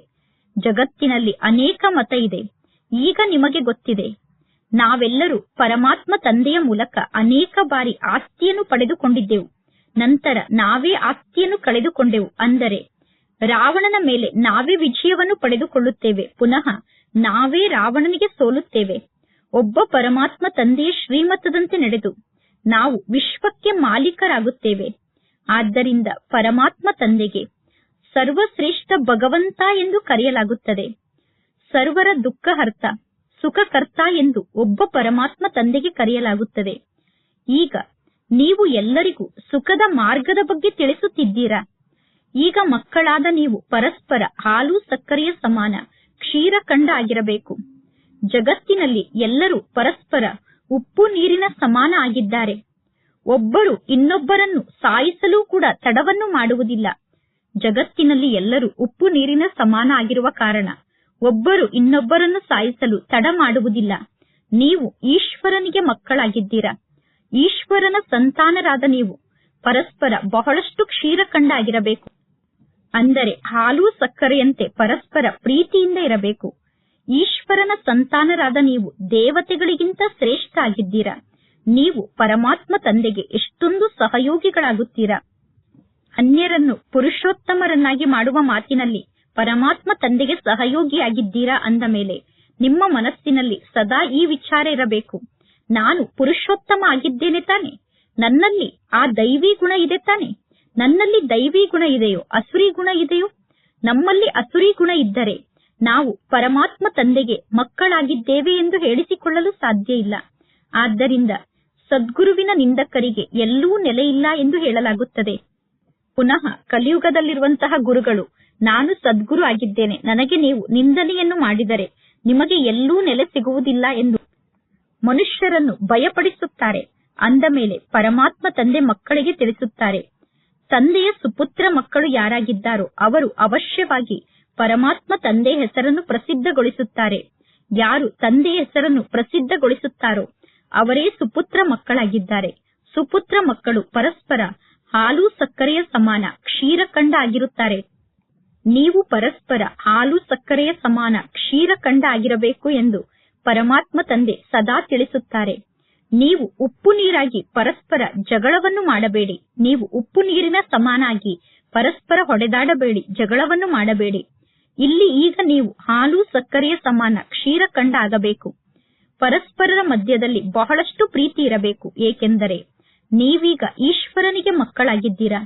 ಜಗತ್ತಿನಲ್ಲಿ ಅನೇಕ ಮತ ಇದೆ. ಈಗ ನಿಮಗೆ ಗೊತ್ತಿದೆ. ನಾವೆಲ್ಲರೂ ಪರಮಾತ್ಮ ತಂದೆಯ ಮೂಲಕ ಅನೇಕ ಬಾರಿ ಆಸ್ತಿಯನ್ನು ಪಡೆದುಕೊಂಡಿದ್ದೆವು. ನಂತರ ನಾವೇ ಆಸ್ತಿಯನ್ನು ಕಳೆದುಕೊಂಡೆವು. ಅಂದರೆ, ರಾವಣನ ಮೇಲೆ ನಾವೇ ವಿಜಯವನ್ನು ಪಡೆದುಕೊಳ್ಳುತ್ತೇವೆ. ಪುನಃ ನಾವೇ ರಾವಣನಿಗೆ ಸೋಲುತ್ತೇವೆ. ಒಬ್ಬ ಪರಮಾತ್ಮ ತಂದೆಯ ಶ್ರೀಮತದಂತೆ ನಡೆದು ನಾವು ವಿಶ್ವಕ್ಕೆ ಮಾಲೀಕರಾಗುತ್ತೇವೆ. ಆದ್ದರಿಂದ ಪರಮಾತ್ಮ ತಂದೆಗೆ ಸರ್ವಶ್ರೇಷ್ಠ ಭಗವಂತ ಎಂದು ಕರೆಯಲಾಗುತ್ತದೆ. ಸರ್ವರ ದುಃಖ ದುಃಖಹರ್ತ, ಸುಖಕರ್ತ ಎಂದು ಒಬ್ಬ ಪರಮಾತ್ಮ ತಂದೆಗೆ ಕರೆಯಲಾಗುತ್ತದೆ. ಈಗ ನೀವು ಎಲ್ಲರಿಗೂ ಸುಖದ ಮಾರ್ಗದ ಬಗ್ಗೆ ತಿಳಿಸುತ್ತಿದ್ದೀರಾ? ಈಗ ಮಕ್ಕಳಾದ ನೀವು ಪರಸ್ಪರ ಹಾಲು ಸಕ್ಕರೆಯ ಸಮಾನ, ಕ್ಷೀರ ಕಂಡ ಆಗಿರಬೇಕು. ಜಗತ್ತಿನಲ್ಲಿ ಎಲ್ಲರೂ ಪರಸ್ಪರ ಉಪ್ಪು ನೀರಿನ ಸಮಾನ ಆಗಿದ್ದಾರೆ. ಒಬ್ಬರು ಇನ್ನೊಬ್ಬರನ್ನು ಸಾಯಿಸಲು ಕೂಡ ತಡವನ್ನು ಮಾಡುವುದಿಲ್ಲ. ಜಗತ್ತಿನಲ್ಲಿ ಎಲ್ಲರೂ ಉಪ್ಪು ನೀರಿನ ಸಮಾನ ಆಗಿರುವ ಕಾರಣ ಒಬ್ಬರು ಇನ್ನೊಬ್ಬರನ್ನು ಸಾಯಿಸಲು ತಡ ಮಾಡುವುದಿಲ್ಲ. ನೀವು ಈಶ್ವರನಿಗೆ ಮಕ್ಕಳಾಗಿದ್ದೀರಾ? ಈಶ್ವರನ ಸಂತಾನರಾದ ನೀವು ಪರಸ್ಪರ ಬಹಳಷ್ಟು ಕ್ಷೀರ ಕಂಡಾಗಿರಬೇಕು. ಅಂದರೆ ಹಾಲು ಸಕ್ಕರೆಯಂತೆ ಪರಸ್ಪರ ಪ್ರೀತಿಯಿಂದ ಇರಬೇಕು. ಈಶ್ವರನ ಸಂತಾನರಾದ ನೀವು ದೇವತೆಗಳಿಗಿಂತ ಶ್ರೇಷ್ಠ ಆಗಿದ್ದೀರಾ? ನೀವು ಪರಮಾತ್ಮ ತಂದೆಗೆ ಎಷ್ಟೊಂದು ಸಹಯೋಗಿಗಳಾಗುತ್ತೀರಾ? ಅನ್ಯರನ್ನು ಪುರುಷೋತ್ತಮರನ್ನಾಗಿ ಮಾಡುವ ಮಾತಿನಲ್ಲಿ ಪರಮಾತ್ಮ ತಂದೆಗೆ ಸಹಯೋಗಿಯಾಗಿದ್ದೀರಾ ಅಂದ ಮೇಲೆ ನಿಮ್ಮ ಮನಸ್ಸಿನಲ್ಲಿ ಸದಾ ಈ ವಿಚಾರ ಇರಬೇಕು. ನಾನು ಪುರುಷೋತ್ತಮ ಆಗಿದ್ದೇನೆ ತಾನೆ. ನನ್ನಲ್ಲಿ ಆ ದೈವಿ ಗುಣ ಇದೆ ತಾನೆ. ನನ್ನಲ್ಲಿ ದೈವಿ ಗುಣ ಇದೆಯೋ, ಅಸುರಿ ಗುಣ ಇದೆಯೋ? ನಮ್ಮಲ್ಲಿ ಅಸುರಿ ಗುಣ ಇದ್ದರೆ ನಾವು ಪರಮಾತ್ಮ ತಂದೆಗೆ ಮಕ್ಕಳಾಗಿದ್ದೇವೆ ಎಂದು ಹೇಳಿಸಿಕೊಳ್ಳಲು ಸಾಧ್ಯ ಇಲ್ಲ. ಆದ್ದರಿಂದ ಸದ್ಗುರುವಿನ ನಿಂದಕರಿಗೆ ಎಲ್ಲೂ ನೆಲೆಯಿಲ್ಲ ಎಂದು ಹೇಳಲಾಗುತ್ತದೆ. ಪುನಃ ಕಲಿಯುಗದಲ್ಲಿರುವಂತಹ ಗುರುಗಳು. ನಾನು ಸದ್ಗುರು ಆಗಿದ್ದೇನೆ. ನನಗೆ ನೀವು ನಿಂದನೆಯನ್ನು ಮಾಡಿದರೆ ನಿಮಗೆ ಎಲ್ಲೂ ನೆಲೆ ಸಿಗುವುದಿಲ್ಲ ಎಂದು ಮನುಷ್ಯರನ್ನು ಭಯಪಡಿಸುತ್ತಾರೆ. ಅಂದ ಮೇಲೆ ಪರಮಾತ್ಮ ತಂದೆ ಮಕ್ಕಳಿಗೆ ತಿಳಿಸುತ್ತಾರೆ, ತಂದೆಯ ಸುಪುತ್ರ ಮಕ್ಕಳು ಯಾರಾಗಿದ್ದಾರೋ ಅವರು ಅವಶ್ಯವಾಗಿ ಪರಮಾತ್ಮ ತಂದೆ ಹೆಸರನ್ನು ಪ್ರಸಿದ್ಧಗೊಳಿಸುತ್ತಾರೆ. ಯಾರು ತಂದೆಯ ಹೆಸರನ್ನು ಪ್ರಸಿದ್ಧಗೊಳಿಸುತ್ತಾರೋ ಅವರೇ ಸುಪುತ್ರ ಮಕ್ಕಳಾಗಿದ್ದಾರೆ. ಸುಪುತ್ರ ಮಕ್ಕಳು ಪರಸ್ಪರ ಹಾಲು ಸಕ್ಕರೆಯ ಸಮಾನ ಕ್ಷೀರಖಂಡ ಆಗಿರುತ್ತಾರೆ ನೀವು ಪರಸ್ಪರ ಹಾಲು ಸಕ್ಕರೆಯ ಸಮಾನ ಕ್ಷೀರಖಂಡ ಆಗಿರಬೇಕು ಎಂದು ಪರಮಾತ್ಮ ತಂದೆ ಸದಾ ತಿಳಿಸುತ್ತಾರೆ. ನೀವು ಉಪ್ಪು ನೀರಾಗಿ ಪರಸ್ಪರ ಜಗಳವನ್ನು ಮಾಡಬೇಡಿ. ನೀವು ಉಪ್ಪು ನೀರಿನ ಸಮಾನಾಗಿ ಪರಸ್ಪರ ಹೊಡೆದಾಡಬೇಡಿ, ಜಗಳವನ್ನು ಮಾಡಬೇಡಿ. ಇಲ್ಲಿ ಈಗ ನೀವು ಹಾಲು ಸಕ್ಕರೆಯ ಸಮಾನ ಕ್ಷೀರಖಂಡ ಆಗಬೇಕು. ಪರಸ್ಪರರ ಮಧ್ಯದಲ್ಲಿ ಬಹಳಷ್ಟು ಪ್ರೀತಿ ಇರಬೇಕು, ಏಕೆಂದರೆ ನೀವೀಗ ಈಶ್ವರನಿಗೆ ಮಕ್ಕಳಾಗಿದ್ದೀರಾ?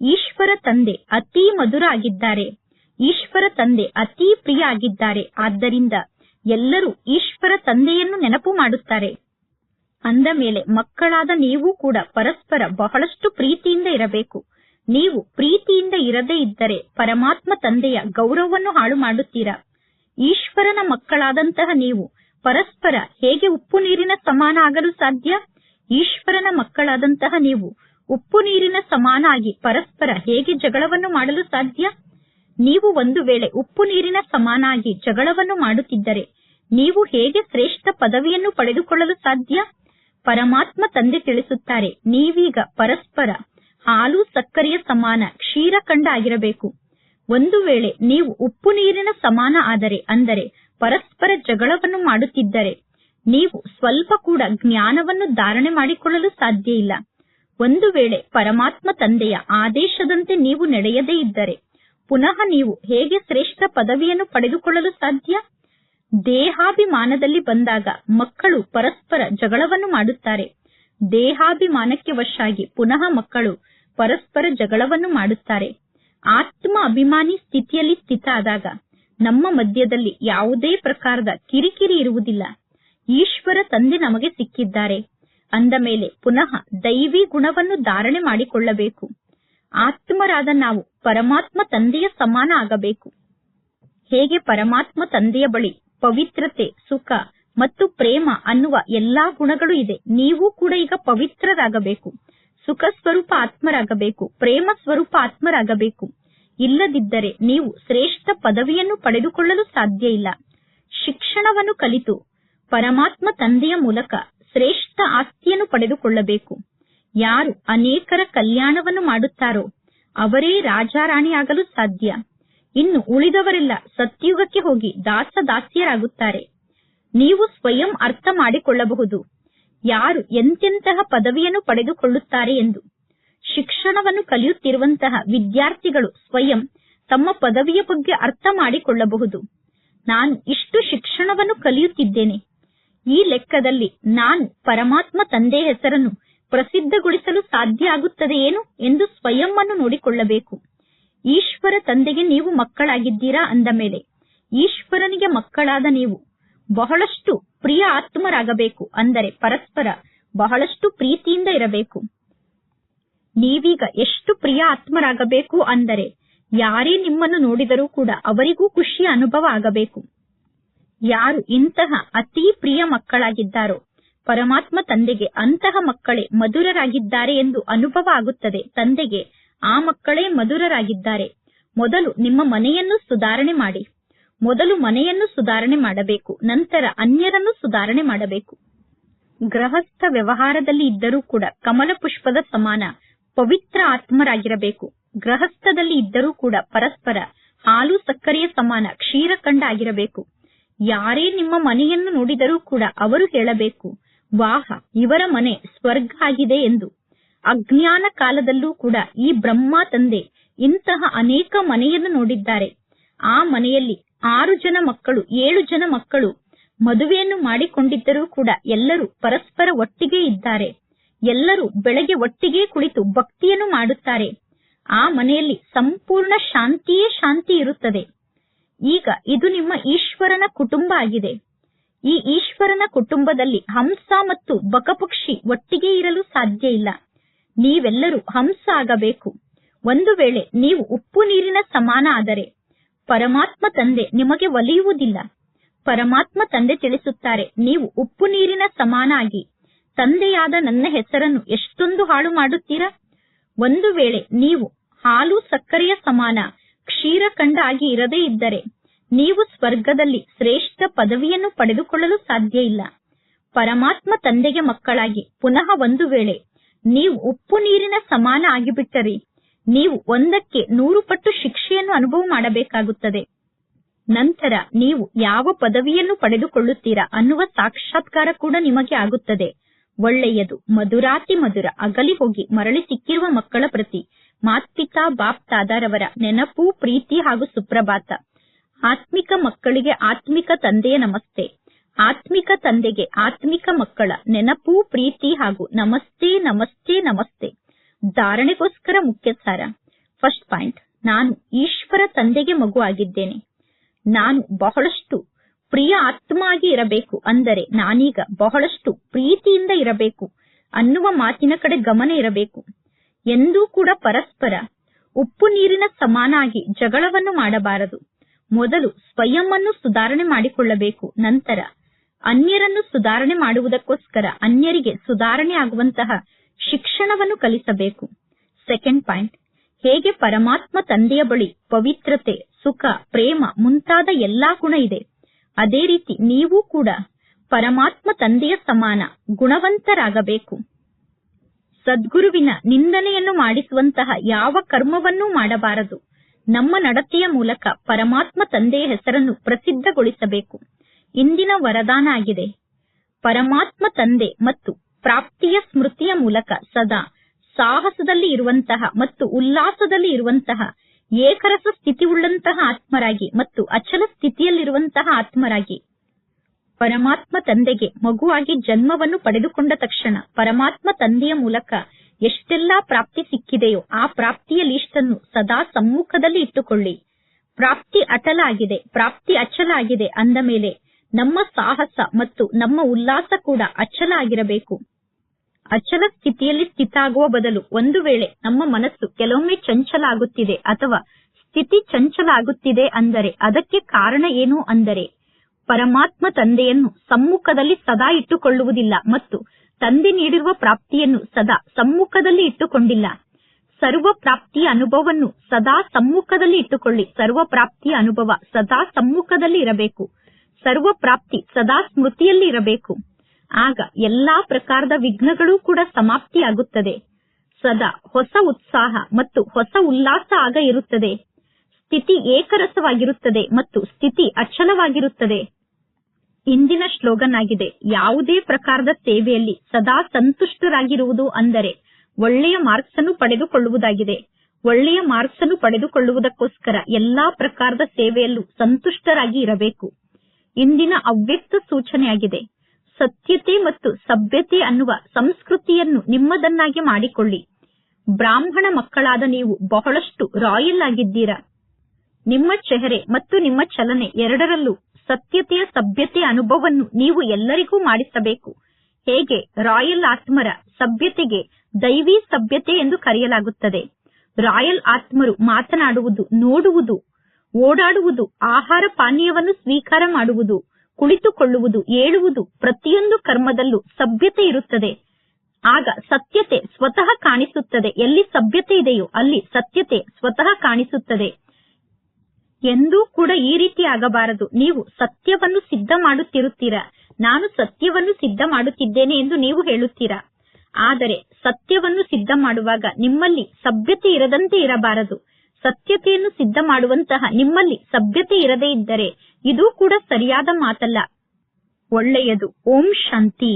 ಈಶ್ವರ ತಂದೆ ಅತಿ ಮಧುರ ಆಗಿದ್ದಾರೆ ಈಶ್ವರ ತಂದೆ ಅತಿ ಪ್ರಿಯ ಆಗಿದ್ದಾರೆ ಆದ್ದರಿಂದ ಎಲ್ಲರೂ ಈಶ್ವರ ತಂದೆಯನ್ನು ನೆನಪು ಮಾಡುತ್ತಾರೆ. ಅಂದ ಮೇಲೆ ಮಕ್ಕಳಾದ ನೀವು ಕೂಡ ಪರಸ್ಪರ ಬಹಳಷ್ಟು ಪ್ರೀತಿಯಿಂದ ಇರಬೇಕು. ನೀವು ಪ್ರೀತಿಯಿಂದ ಇರದೇ ಇದ್ದರೆ ಪರಮಾತ್ಮ ತಂದೆಯ ಗೌರವವನ್ನು ಹಾಳು ಮಾಡುತ್ತೀರಾ? ಈಶ್ವರನ ಮಕ್ಕಳಾದಂತಹ ನೀವು ಪರಸ್ಪರ ಹೇಗೆ ಉಪ್ಪು ನೀರಿನ ಸಮಾನ ಆಗಲು ಸಾಧ್ಯ? ಈಶ್ವರನ ಮಕ್ಕಳಾದಂತಹ ನೀವು ಉಪ್ಪು ನೀರಿನ ಸಮಾನಾಗಿ ಪರಸ್ಪರ ಹೇಗೆ ಜಗಳವನ್ನು ಮಾಡಲು ಸಾಧ್ಯ? ನೀವು ಒಂದು ವೇಳೆ ಉಪ್ಪು ನೀರಿನ ಸಮಾನಾಗಿ ಜಗಳವನ್ನು ಮಾಡುತ್ತಿದ್ದರೆ ನೀವು ಹೇಗೆ ಶ್ರೇಷ್ಠ ಪದವಿಯನ್ನು ಪಡೆದುಕೊಳ್ಳಲು ಸಾಧ್ಯ? ಪರಮಾತ್ಮ ತಂದೆ ತಿಳಿಸುತ್ತಾರೆ, ನೀವೀಗ ಪರಸ್ಪರ ಹಾಲು ಸಕ್ಕರೆಯ ಸಮಾನ ಕ್ಷೀರಖಂಡ ಆಗಿರಬೇಕು. ಒಂದು ವೇಳೆ ನೀವು ಉಪ್ಪು ನೀರಿನ ಸಮಾನ ಆದರೆ, ಅಂದರೆ ಪರಸ್ಪರ ಜಗಳವನ್ನು ಮಾಡುತ್ತಿದ್ದರೆ ನೀವು ಸ್ವಲ್ಪ ಕೂಡ ಜ್ಞಾನವನ್ನು ಧಾರಣೆ ಮಾಡಿಕೊಳ್ಳಲು ಸಾಧ್ಯ ಇಲ್ಲ. ಒಂದು ವೇಳೆ ಪರಮಾತ್ಮ ತಂದೆಯ ಆದೇಶದಂತೆ ನೀವು ನಡೆಯದೇ ಇದ್ದರೆ, ಪುನಃ ನೀವು ಹೇಗೆ ಶ್ರೇಷ್ಠ ಪದವಿಯನ್ನು ಪಡೆದುಕೊಳ್ಳಲು ಸಾಧ್ಯ? ದೇಹಾಭಿಮಾನದಲ್ಲಿ ಬಂದಾಗ ಮಕ್ಕಳು ಪರಸ್ಪರ ಜಗಳವನ್ನು ಮಾಡುತ್ತಾರೆ. ದೇಹಾಭಿಮಾನಕ್ಕೆ ವಶಾಗಿ ಪುನಃ ಮಕ್ಕಳು ಪರಸ್ಪರ ಜಗಳವನ್ನು ಮಾಡುತ್ತಾರೆ. ಆತ್ಮ ಅಭಿಮಾನಿ ಸ್ಥಿತಿಯಲ್ಲಿ ಸ್ಥಿತ ಆದಾಗ ನಮ್ಮ ಮಧ್ಯದಲ್ಲಿ ಯಾವುದೇ ಪ್ರಕಾರದ ಕಿರಿಕಿರಿ ಇರುವುದಿಲ್ಲ. ಈಶ್ವರ ತಂದೆ ನಮಗೆ ಸಿಕ್ಕಿದ್ದಾರೆ. ಅಂದ ಮೇಲೆ ಪುನಃ ದೈವಿ ಗುಣವನ್ನು ಧಾರಣೆ ಮಾಡಿಕೊಳ್ಳಬೇಕು. ಆತ್ಮರಾದ ನಾವು ಪರಮಾತ್ಮ ತಂದೆಯ ಸಮಾನ ಆಗಬೇಕು. ಹೇಗೆ ಪರಮಾತ್ಮ ತಂದೆಯ ಬಳಿ ಪವಿತ್ರತೆ, ಸುಖ ಮತ್ತು ಪ್ರೇಮ ಅನ್ನುವ ಎಲ್ಲಾ ಗುಣಗಳು ಇದೆ, ನೀವು ಕೂಡ ಈಗ ಪವಿತ್ರರಾಗಬೇಕು. ಸುಖ ಸ್ವರೂಪ ಆತ್ಮರಾಗಬೇಕು, ಪ್ರೇಮ ಸ್ವರೂಪ ಆತ್ಮರಾಗಬೇಕು. ಇಲ್ಲದಿದ್ದರೆ ನೀವು ಶ್ರೇಷ್ಠ ಪದವಿಯನ್ನು ಪಡೆದುಕೊಳ್ಳಲು ಸಾಧ್ಯ ಇಲ್ಲ. ಶಿಕ್ಷಣವನ್ನು ಕಲಿತು ಪರಮಾತ್ಮ ತಂದೆಯ ಮೂಲಕ ಶ್ರೇಷ್ಠ ಆಸ್ತಿಯನ್ನು ಪಡೆದುಕೊಳ್ಳಬೇಕು. ಯಾರು ಅನೇಕರ ಕಲ್ಯಾಣವನ್ನು ಮಾಡುತ್ತಾರೋ ಅವರೇ ರಾಜಾರಾಣಿಯಾಗಲು ಸಾಧ್ಯ. ಇನ್ನು ಉಳಿದವರೆಲ್ಲ ಸತ್ಯುಗಕ್ಕೆ ಹೋಗಿ ದಾಸ ದಾಸಿಯರಾಗುತ್ತಾರೆ ನೀವು ಸ್ವಯಂ ಅರ್ಥ ಮಾಡಿಕೊಳ್ಳಬಹುದು. ಯಾರು ಎಂತೆಂತಹ ಪದವಿಯನ್ನು ಪಡೆದುಕೊಳ್ಳುತ್ತಾರೆ ಎಂದು. ಶಿಕ್ಷಣವನ್ನು ಕಲಿಯುತ್ತಿರುವಂತಹ ವಿದ್ಯಾರ್ಥಿಗಳು ಸ್ವಯಂ ತಮ್ಮ ಪದವಿಯ ಬಗ್ಗೆ ಅರ್ಥ ಮಾಡಿಕೊಳ್ಳಬಹುದು. ನಾನು ಇಷ್ಟು ಶಿಕ್ಷಣವನ್ನು ಕಲಿಯುತ್ತಿದ್ದೇನೆ. ಈ ಲೆಕ್ಕದಲ್ಲಿ ನಾನು ಪರಮಾತ್ಮ ತಂದೆ ಹೆಸರನ್ನು ಪ್ರಸಿದ್ಧಗೊಳಿಸಲು ಸಾಧ್ಯ ಆಗುತ್ತದೆಯೇನು ಎಂದು ಸ್ವಯಂವನ್ನು ನೋಡಿಕೊಳ್ಳಬೇಕು. ಈಶ್ವರ ತಂದೆಗೆ ನೀವು ಮಕ್ಕಳಾಗಿದ್ದೀರಾ ಅಂದ ಮೇಲೆ, ಈಶ್ವರನಿಗೆ ಮಕ್ಕಳಾದ ನೀವು ಬಹಳಷ್ಟು ಪ್ರಿಯ ಆತ್ಮರಾಗಬೇಕು ಅಂದರೆ ಪರಸ್ಪರ ಬಹಳಷ್ಟು ಪ್ರೀತಿಯಿಂದ ಇರಬೇಕು. ನೀವೀಗ ಎಷ್ಟು ಪ್ರಿಯ ಆತ್ಮರಾಗಬೇಕು ಅಂದರೆ ಯಾರೇ ನಿಮ್ಮನ್ನು ನೋಡಿದರೂ ಕೂಡ ಅವರಿಗೂ ಖುಷಿಯ ಅನುಭವ ಆಗಬೇಕು. ಯಾರು ಇಂತಹ ಅತಿ ಪ್ರಿಯ ಮಕ್ಕಳಾಗಿದ್ದಾರೋ, ಪರಮಾತ್ಮ ತಂದೆಗೆ ಅಂತಹ ಮಕ್ಕಳೇ ಮಧುರರಾಗಿದ್ದಾರೆ ಎಂದು ಅನುಭವ ಆಗುತ್ತದೆ. ತಂದೆಗೆ ಆ ಮಕ್ಕಳೇ ಮಧುರರಾಗಿದ್ದಾರೆ. ಮೊದಲು ನಿಮ್ಮ ಮನೆಯನ್ನು ಸುಧಾರಣೆ ಮಾಡಿ. ಮೊದಲು ಮನೆಯನ್ನು ಸುಧಾರಣೆ ಮಾಡಬೇಕು. ನಂತರ ಅನ್ಯರನ್ನು ಸುಧಾರಣೆ ಮಾಡಬೇಕು. ಗೃಹಸ್ಥ ವ್ಯವಹಾರದಲ್ಲಿ ಇದ್ದರೂ ಕೂಡ ಕಮಲ ಪುಷ್ಪದ ಸಮಾನ ಪವಿತ್ರ ಆತ್ಮರಾಗಿರಬೇಕು. ಗೃಹಸ್ಥದಲ್ಲಿ ಇದ್ದರೂ ಕೂಡ ಪರಸ್ಪರ ಹಾಲು ಸಕ್ಕರೆಯ ಸಮಾನ ಕ್ಷೀರಖಂಡ ಆಗಿರಬೇಕು. ಯಾರೇ ನಿಮ್ಮ ಮನೆಯನ್ನು ನೋಡಿದರೂ ಕೂಡ ಅವರು ಹೇಳಬೇಕು, ವಾಹ, ಇವರ ಮನೆ ಸ್ವರ್ಗ ಆಗಿದೆ ಎಂದು. ಅಜ್ಞಾನ ಕಾಲದಲ್ಲೂ ಕೂಡ ಈ ಬ್ರಹ್ಮ ತಂದೆ ಇಂತಹ ಅನೇಕ ಮನೆಯನ್ನು ನೋಡಿದ್ದಾರೆ. ಆ ಮನೆಯಲ್ಲಿ ಆರು ಜನ ಮಕ್ಕಳು, ಏಳು ಜನ ಮಕ್ಕಳು ಮದುವೆಯನ್ನು ಮಾಡಿಕೊಂಡಿದ್ದರೂ ಕೂಡ ಎಲ್ಲರೂ ಪರಸ್ಪರ ಒಟ್ಟಿಗೆ ಇದ್ದಾರೆ. ಎಲ್ಲರೂ ಬೆಳಗ್ಗೆ ಒಟ್ಟಿಗೆ ಕುಳಿತು ಭಕ್ತಿಯನ್ನು ಮಾಡುತ್ತಾರೆ. ಆ ಮನೆಯಲ್ಲಿ ಸಂಪೂರ್ಣ ಶಾಂತಿಯೇ ಶಾಂತಿ ಇರುತ್ತದೆ. ಈಗ ಇದು ನಿಮ್ಮ ಈಶ್ವರನ ಕುಟುಂಬ ಆಗಿದೆ. ಈ ಈಶ್ವರನ ಕುಟುಂಬದಲ್ಲಿ ಹಂಸ ಮತ್ತು ಬಕಪಕ್ಷಿ ಒಟ್ಟಿಗೆ ಇರಲು ಸಾಧ್ಯ ಇಲ್ಲ. ನೀವೆಲ್ಲರೂ ಹಂಸ ಆಗಬೇಕು. ಒಂದು ವೇಳೆ ನೀವು ಉಪ್ಪು ನೀರಿನ ಸಮಾನ ಆದರೆ ಪರಮಾತ್ಮ ತಂದೆ ನಿಮಗೆ ಒಲಿಯುವುದಿಲ್ಲ. ಪರಮಾತ್ಮ ತಂದೆ ತಿಳಿಸುತ್ತಾರೆ, ನೀವು ಉಪ್ಪು ನೀರಿನ ಸಮಾನ ಆಗಿ ತಂದೆಯಾದ ನನ್ನ ಹೆಸರನ್ನು ಎಷ್ಟೊಂದು ಹಾಳು ಮಾಡುತ್ತೀರಾ? ಒಂದು ವೇಳೆ ನೀವು ಹಾಲು ಸಕ್ಕರೆಯ ಸಮಾನ ಕ್ಷೀರಖಂಡ ಆಗಿ ಇರದೇ ಇದ್ದರೆ ನೀವು ಸ್ವರ್ಗದಲ್ಲಿ ಶ್ರೇಷ್ಠ ಪದವಿಯನ್ನು ಪಡೆದುಕೊಳ್ಳಲು ಸಾಧ್ಯ ಇಲ್ಲ. ಪರಮಾತ್ಮ ತಂದೆಗೆ ಮಕ್ಕಳಾಗಿ ಪುನಃ ಒಂದು ವೇಳೆ ನೀವು ಉಪ್ಪು ನೀರಿನ ಸಮಾನ ಆಗಿಬಿಟ್ಟರೆ ನೀವು ಒಂದಕ್ಕೆ ನೂರು ಪಟ್ಟು ಶಿಕ್ಷೆಯನ್ನು ಅನುಭವ ಮಾಡಬೇಕಾಗುತ್ತದೆ. ನಂತರ ನೀವು ಯಾವ ಪದವಿಯನ್ನು ಪಡೆದುಕೊಳ್ಳುತ್ತೀರಾ ಅನ್ನುವ ಸಾಕ್ಷಾತ್ಕಾರ ಕೂಡ ನಿಮಗೆ ಆಗುತ್ತದೆ. ಒಳ್ಳೆಯದು, ಮಧುರಾತಿ ಮಧುರ, ಅಗಲಿ ಹೋಗಿ ಮರಳಿ ಸಿಕ್ಕಿರುವ ಮಕ್ಕಳ ಪ್ರತಿ ಮಾತ್ಪಿತಾ ಬಾಪ್ ತಾದಾರವರ ನೆನಪು, ಪ್ರೀತಿ ಹಾಗೂ ಸುಪ್ರಭಾತ. ಆತ್ಮಿಕ ಮಕ್ಕಳಿಗೆ ಆತ್ಮಿಕ ತಂದೆಯ ನಮಸ್ತೆ. ಆತ್ಮಿಕ ತಂದೆಗೆ ಆತ್ಮಿಕ ಮಕ್ಕಳ ನೆನಪು, ಪ್ರೀತಿ ಹಾಗೂ ನಮಸ್ತೆ ನಮಸ್ತೆ ನಮಸ್ತೆ. ಧಾರಣೆಗೋಸ್ಕರ ಮುಖ್ಯ ಸಾರ. ಫಸ್ಟ್ ಪಾಯಿಂಟ್, ನಾನು ಈಶ್ವರ ತಂದೆಗೆ ಮಗು ಆಗಿದ್ದೇನೆ. ನಾನು ಬಹಳಷ್ಟು ಪ್ರಿಯ ಆತ್ಮ ಇರಬೇಕು ಅಂದರೆ ನಾನೀಗ ಬಹಳಷ್ಟು ಪ್ರೀತಿಯಿಂದ ಇರಬೇಕು ಅನ್ನುವ ಮಾತಿನ ಕಡೆ ಗಮನ ಇರಬೇಕು. ಎಂದೂ ಕೂಡ ಪರಸ್ಪರ ಉಪ್ಪು ನೀರಿನ ಸಮಾನಾಗಿ ಜಗಳವನ್ನು ಮಾಡಬಾರದು. ಮೊದಲು ಸ್ವಯಂ ಸುಧಾರಣೆ ಮಾಡಿಕೊಳ್ಳಬೇಕು, ನಂತರ ಅನ್ಯರನ್ನು ಸುಧಾರಣೆ ಮಾಡುವುದಕ್ಕೋಸ್ಕರ ಅನ್ಯರಿಗೆ ಸುಧಾರಣೆ ಆಗುವಂತಹ ಶಿಕ್ಷಣವನ್ನು ಕಲಿಸಬೇಕು. ಸೆಕೆಂಡ್ ಪಾಯಿಂಟ್, ಹೇಗೆ ಪರಮಾತ್ಮ ತಂದೆಯ ಬಳಿ ಪವಿತ್ರತೆ, ಸುಖ, ಪ್ರೇಮ ಮುಂತಾದ ಎಲ್ಲಾ ಗುಣ ಇದೆ. ಅದೇ ರೀತಿ ನೀವು ಕೂಡ ಪರಮಾತ್ಮ ತಂದೆಯ ಸಮಾನ ಗುಣವಂತರಾಗಬೇಕು. ಸದ್ಗುರುವಿನ ನಿಂದನೆಯನ್ನು ಮಾಡಿಸುವಂತಹ ಯಾವ ಕರ್ಮವನ್ನೂ ಮಾಡಬಾರದು. ನಮ್ಮ ನಡತೆಯ ಮೂಲಕ ಪರಮಾತ್ಮ ತಂದೆಯ ಹೆಸರನ್ನು ಪ್ರಸಿದ್ಧಗೊಳಿಸಬೇಕು. ಇಂದಿನ ವರದಾನ ಆಗಿದೆ. ಪರಮಾತ್ಮ ತಂದೆ ಮತ್ತು ಪ್ರಾಪ್ತಿಯ ಸ್ಮೃತಿಯ ಮೂಲಕ ಸದಾ ಸಾಹಸದಲ್ಲಿ ಇರುವಂತಹ ಮತ್ತು ಉಲ್ಲಾಸದಲ್ಲಿ ಇರುವಂತಹ ಏಕರಸ ಸ್ಥಿತಿಯುಳ್ಳಂತಹ ಆತ್ಮರಾಗಿ ಮತ್ತು ಅಚಲ ಸ್ಥಿತಿಯಲ್ಲಿರುವಂತಹ ಆತ್ಮರಾಗಿ ಪರಮಾತ್ಮ ತಂದೆಗೆ ಮಗುವಾಗಿ ಜನ್ಮವನ್ನು ಪಡೆದುಕೊಂಡ ತಕ್ಷಣ ಪರಮಾತ್ಮ ತಂದೆಯ ಮೂಲಕ ಎಷ್ಟೆಲ್ಲಾ ಪ್ರಾಪ್ತಿ ಸಿಕ್ಕಿದೆಯೋ ಆ ಪ್ರಾಪ್ತಿಯ ಲೀಸ್ಟನ್ನು ಸದಾ ಸಮ್ಮುಖದಲ್ಲಿ ಇಟ್ಟುಕೊಳ್ಳಿ. ಪ್ರಾಪ್ತಿ ಅಟಲ ಆಗಿದೆ ಪ್ರಾಪ್ತಿ ಅಚಲ ಆಗಿದೆ ಅಂದ ಮೇಲೆ ನಮ್ಮ ಸಾಹಸ ಮತ್ತು ನಮ್ಮ ಉಲ್ಲಾಸ ಕೂಡ ಅಚಲ ಆಗಿರಬೇಕು ಅಚಲ ಸ್ಥಿತಿಯಲ್ಲಿ ಸ್ಥಿತಾಗುವ ಬದಲು ಒಂದು ವೇಳೆ ನಮ್ಮ ಮನಸ್ಸು ಕೆಲವೊಮ್ಮೆ ಚಂಚಲ ಆಗುತ್ತಿದೆ ಅಥವಾ ಸ್ಥಿತಿ ಚಂಚಲ ಆಗುತ್ತಿದೆ ಅಂದರೆ ಅದಕ್ಕೆ ಕಾರಣ ಏನು ಅಂದರೆ ಪರಮಾತ್ಮ ತಂದೆಯನ್ನು ಸಮ್ಮುಖದಲ್ಲಿ ಸದಾ ಇಟ್ಟುಕೊಳ್ಳುವುದಿಲ್ಲ ಮತ್ತು ತಂದೆ ನೀಡಿರುವ ಪ್ರಾಪ್ತಿಯನ್ನು ಸದಾ ಸಮ್ಮುಖದಲ್ಲಿ ಇಟ್ಟುಕೊಂಡಿಲ್ಲ. ಸರ್ವ ಪ್ರಾಪ್ತಿಯ ಅನುಭವವನ್ನು ಸದಾ ಸಮ್ಮುಖದಲ್ಲಿ ಇಟ್ಟುಕೊಳ್ಳಿ. ಸರ್ವ ಪ್ರಾಪ್ತಿಯ ಅನುಭವ ಸದಾ ಸಮ್ಮುಖದಲ್ಲಿ ಇರಬೇಕು. ಸರ್ವ ಪ್ರಾಪ್ತಿ ಸದಾ ಸ್ಮೃತಿಯಲ್ಲಿ ಇರಬೇಕು. ಆಗ ಎಲ್ಲಾ ಪ್ರಕಾರದ ವಿಘ್ನಗಳು ಕೂಡ ಸಮಾಪ್ತಿಯಾಗುತ್ತದೆ. ಸದಾ ಹೊಸ ಉತ್ಸಾಹ ಮತ್ತು ಹೊಸ ಉಲ್ಲಾಸ ಆಗ ಇರುತ್ತದೆ. ಸ್ಥಿತಿ ಏಕರಸವಾಗಿರುತ್ತದೆ ಮತ್ತು ಸ್ಥಿತಿ ಅಚಲವಾಗಿರುತ್ತದೆ. ಇಂದಿನ ಶ್ಲೋಗನ್ ಆಗಿದೆ. ಯಾವುದೇ ಪ್ರಕಾರದ ಸೇವೆಯಲ್ಲಿ ಸದಾ ಸಂತುಷ್ಟರಾಗಿರುವುದು ಅಂದರೆ ಒಳ್ಳೆಯ ಮಾರ್ಕ್ಸ್ ಅನ್ನು ಪಡೆದುಕೊಳ್ಳುವುದಾಗಿದೆ. ಒಳ್ಳೆಯ ಮಾರ್ಕ್ಸ್ ಅನ್ನು ಪಡೆದುಕೊಳ್ಳುವುದಕ್ಕೋಸ್ಕರ ಎಲ್ಲಾ ಪ್ರಕಾರದ ಸೇವೆಯಲ್ಲೂ ಸಂತುಷ್ಟರಾಗಿ ಇರಬೇಕು. ಇಂದಿನ ಅವ್ಯಕ್ತ ಸೂಚನೆಯಾಗಿದೆ. ಸತ್ಯತೆ ಮತ್ತು ಸಭ್ಯತೆ ಅನ್ನುವ ಸಂಸ್ಕೃತಿಯನ್ನು ನಿಮ್ಮದನ್ನಾಗಿ ಮಾಡಿಕೊಳ್ಳಿ. ಬ್ರಾಹ್ಮಣ ಮಕ್ಕಳಾದ ನೀವು ಬಹಳಷ್ಟು ರಾಯಲ್ ಆಗಿದ್ದೀರಾ. ನಿಮ್ಮ ಚೆಹರೆ ಮತ್ತು ನಿಮ್ಮ ಚಲನೆ ಎರಡರಲ್ಲೂ ಸತ್ಯತೆಯ ಸಭ್ಯತೆಯ ಅನುಭವವನ್ನು ನೀವು ಎಲ್ಲರಿಗೂ ಮಾಡಿಸಬೇಕು. ಹೇಗೆ? ರಾಯಲ್ ಆತ್ಮರ ಸಭ್ಯತೆಗೆ ದೈವಿ ಸಭ್ಯತೆ ಎಂದು ಕರೆಯಲಾಗುತ್ತದೆ. ರಾಯಲ್ ಆತ್ಮರು ಮಾತನಾಡುವುದು, ನೋಡುವುದು, ಓಡಾಡುವುದು, ಆಹಾರ ಪಾನೀಯವನ್ನು ಸ್ವೀಕಾರ ಮಾಡುವುದು, ಕುಳಿತುಕೊಳ್ಳುವುದು, ಏಳುವುದು ಪ್ರತಿಯೊಂದು ಕರ್ಮದಲ್ಲೂ ಸಭ್ಯತೆ ಇರುತ್ತದೆ. ಆಗ ಸತ್ಯತೆ ಸ್ವತಃ ಕಾಣಿಸುತ್ತದೆ. ಎಲ್ಲಿ ಸಭ್ಯತೆ ಇದೆಯೋ ಅಲ್ಲಿ ಸತ್ಯತೆ ಸ್ವತಃ ಕಾಣಿಸುತ್ತದೆ. ಎಂದೂ ಕೂಡ ಈ ರೀತಿ ಆಗಬಾರದು. ನೀವು ಸತ್ಯವನ್ನು ಸಿದ್ಧ ಮಾಡುತ್ತಿರುತ್ತೀರಾ. ನಾನು ಸತ್ಯವನ್ನು ಸಿದ್ಧ ಮಾಡುತ್ತಿದ್ದೇನೆ ಎಂದು ನೀವು ಹೇಳುತ್ತೀರಾ. ಆದರೆ ಸತ್ಯವನ್ನು ಸಿದ್ಧ ಮಾಡುವಾಗ ನಿಮ್ಮಲ್ಲಿ ಸಭ್ಯತೆ ಇರದಂತೆ ಇರಬಾರದು. ಸತ್ಯತೆಯನ್ನು ಸಿದ್ಧ ಮಾಡುವಂತಹ ನಿಮ್ಮಲ್ಲಿ ಸಭ್ಯತೆ ಇರದೇ ಇದ್ದರೆ ಇದು ಕೂಡ ಸರಿಯಾದ ಮಾತಲ್ಲ. ಒಳ್ಳೆಯದು. ಓಂ ಶಾಂತಿ.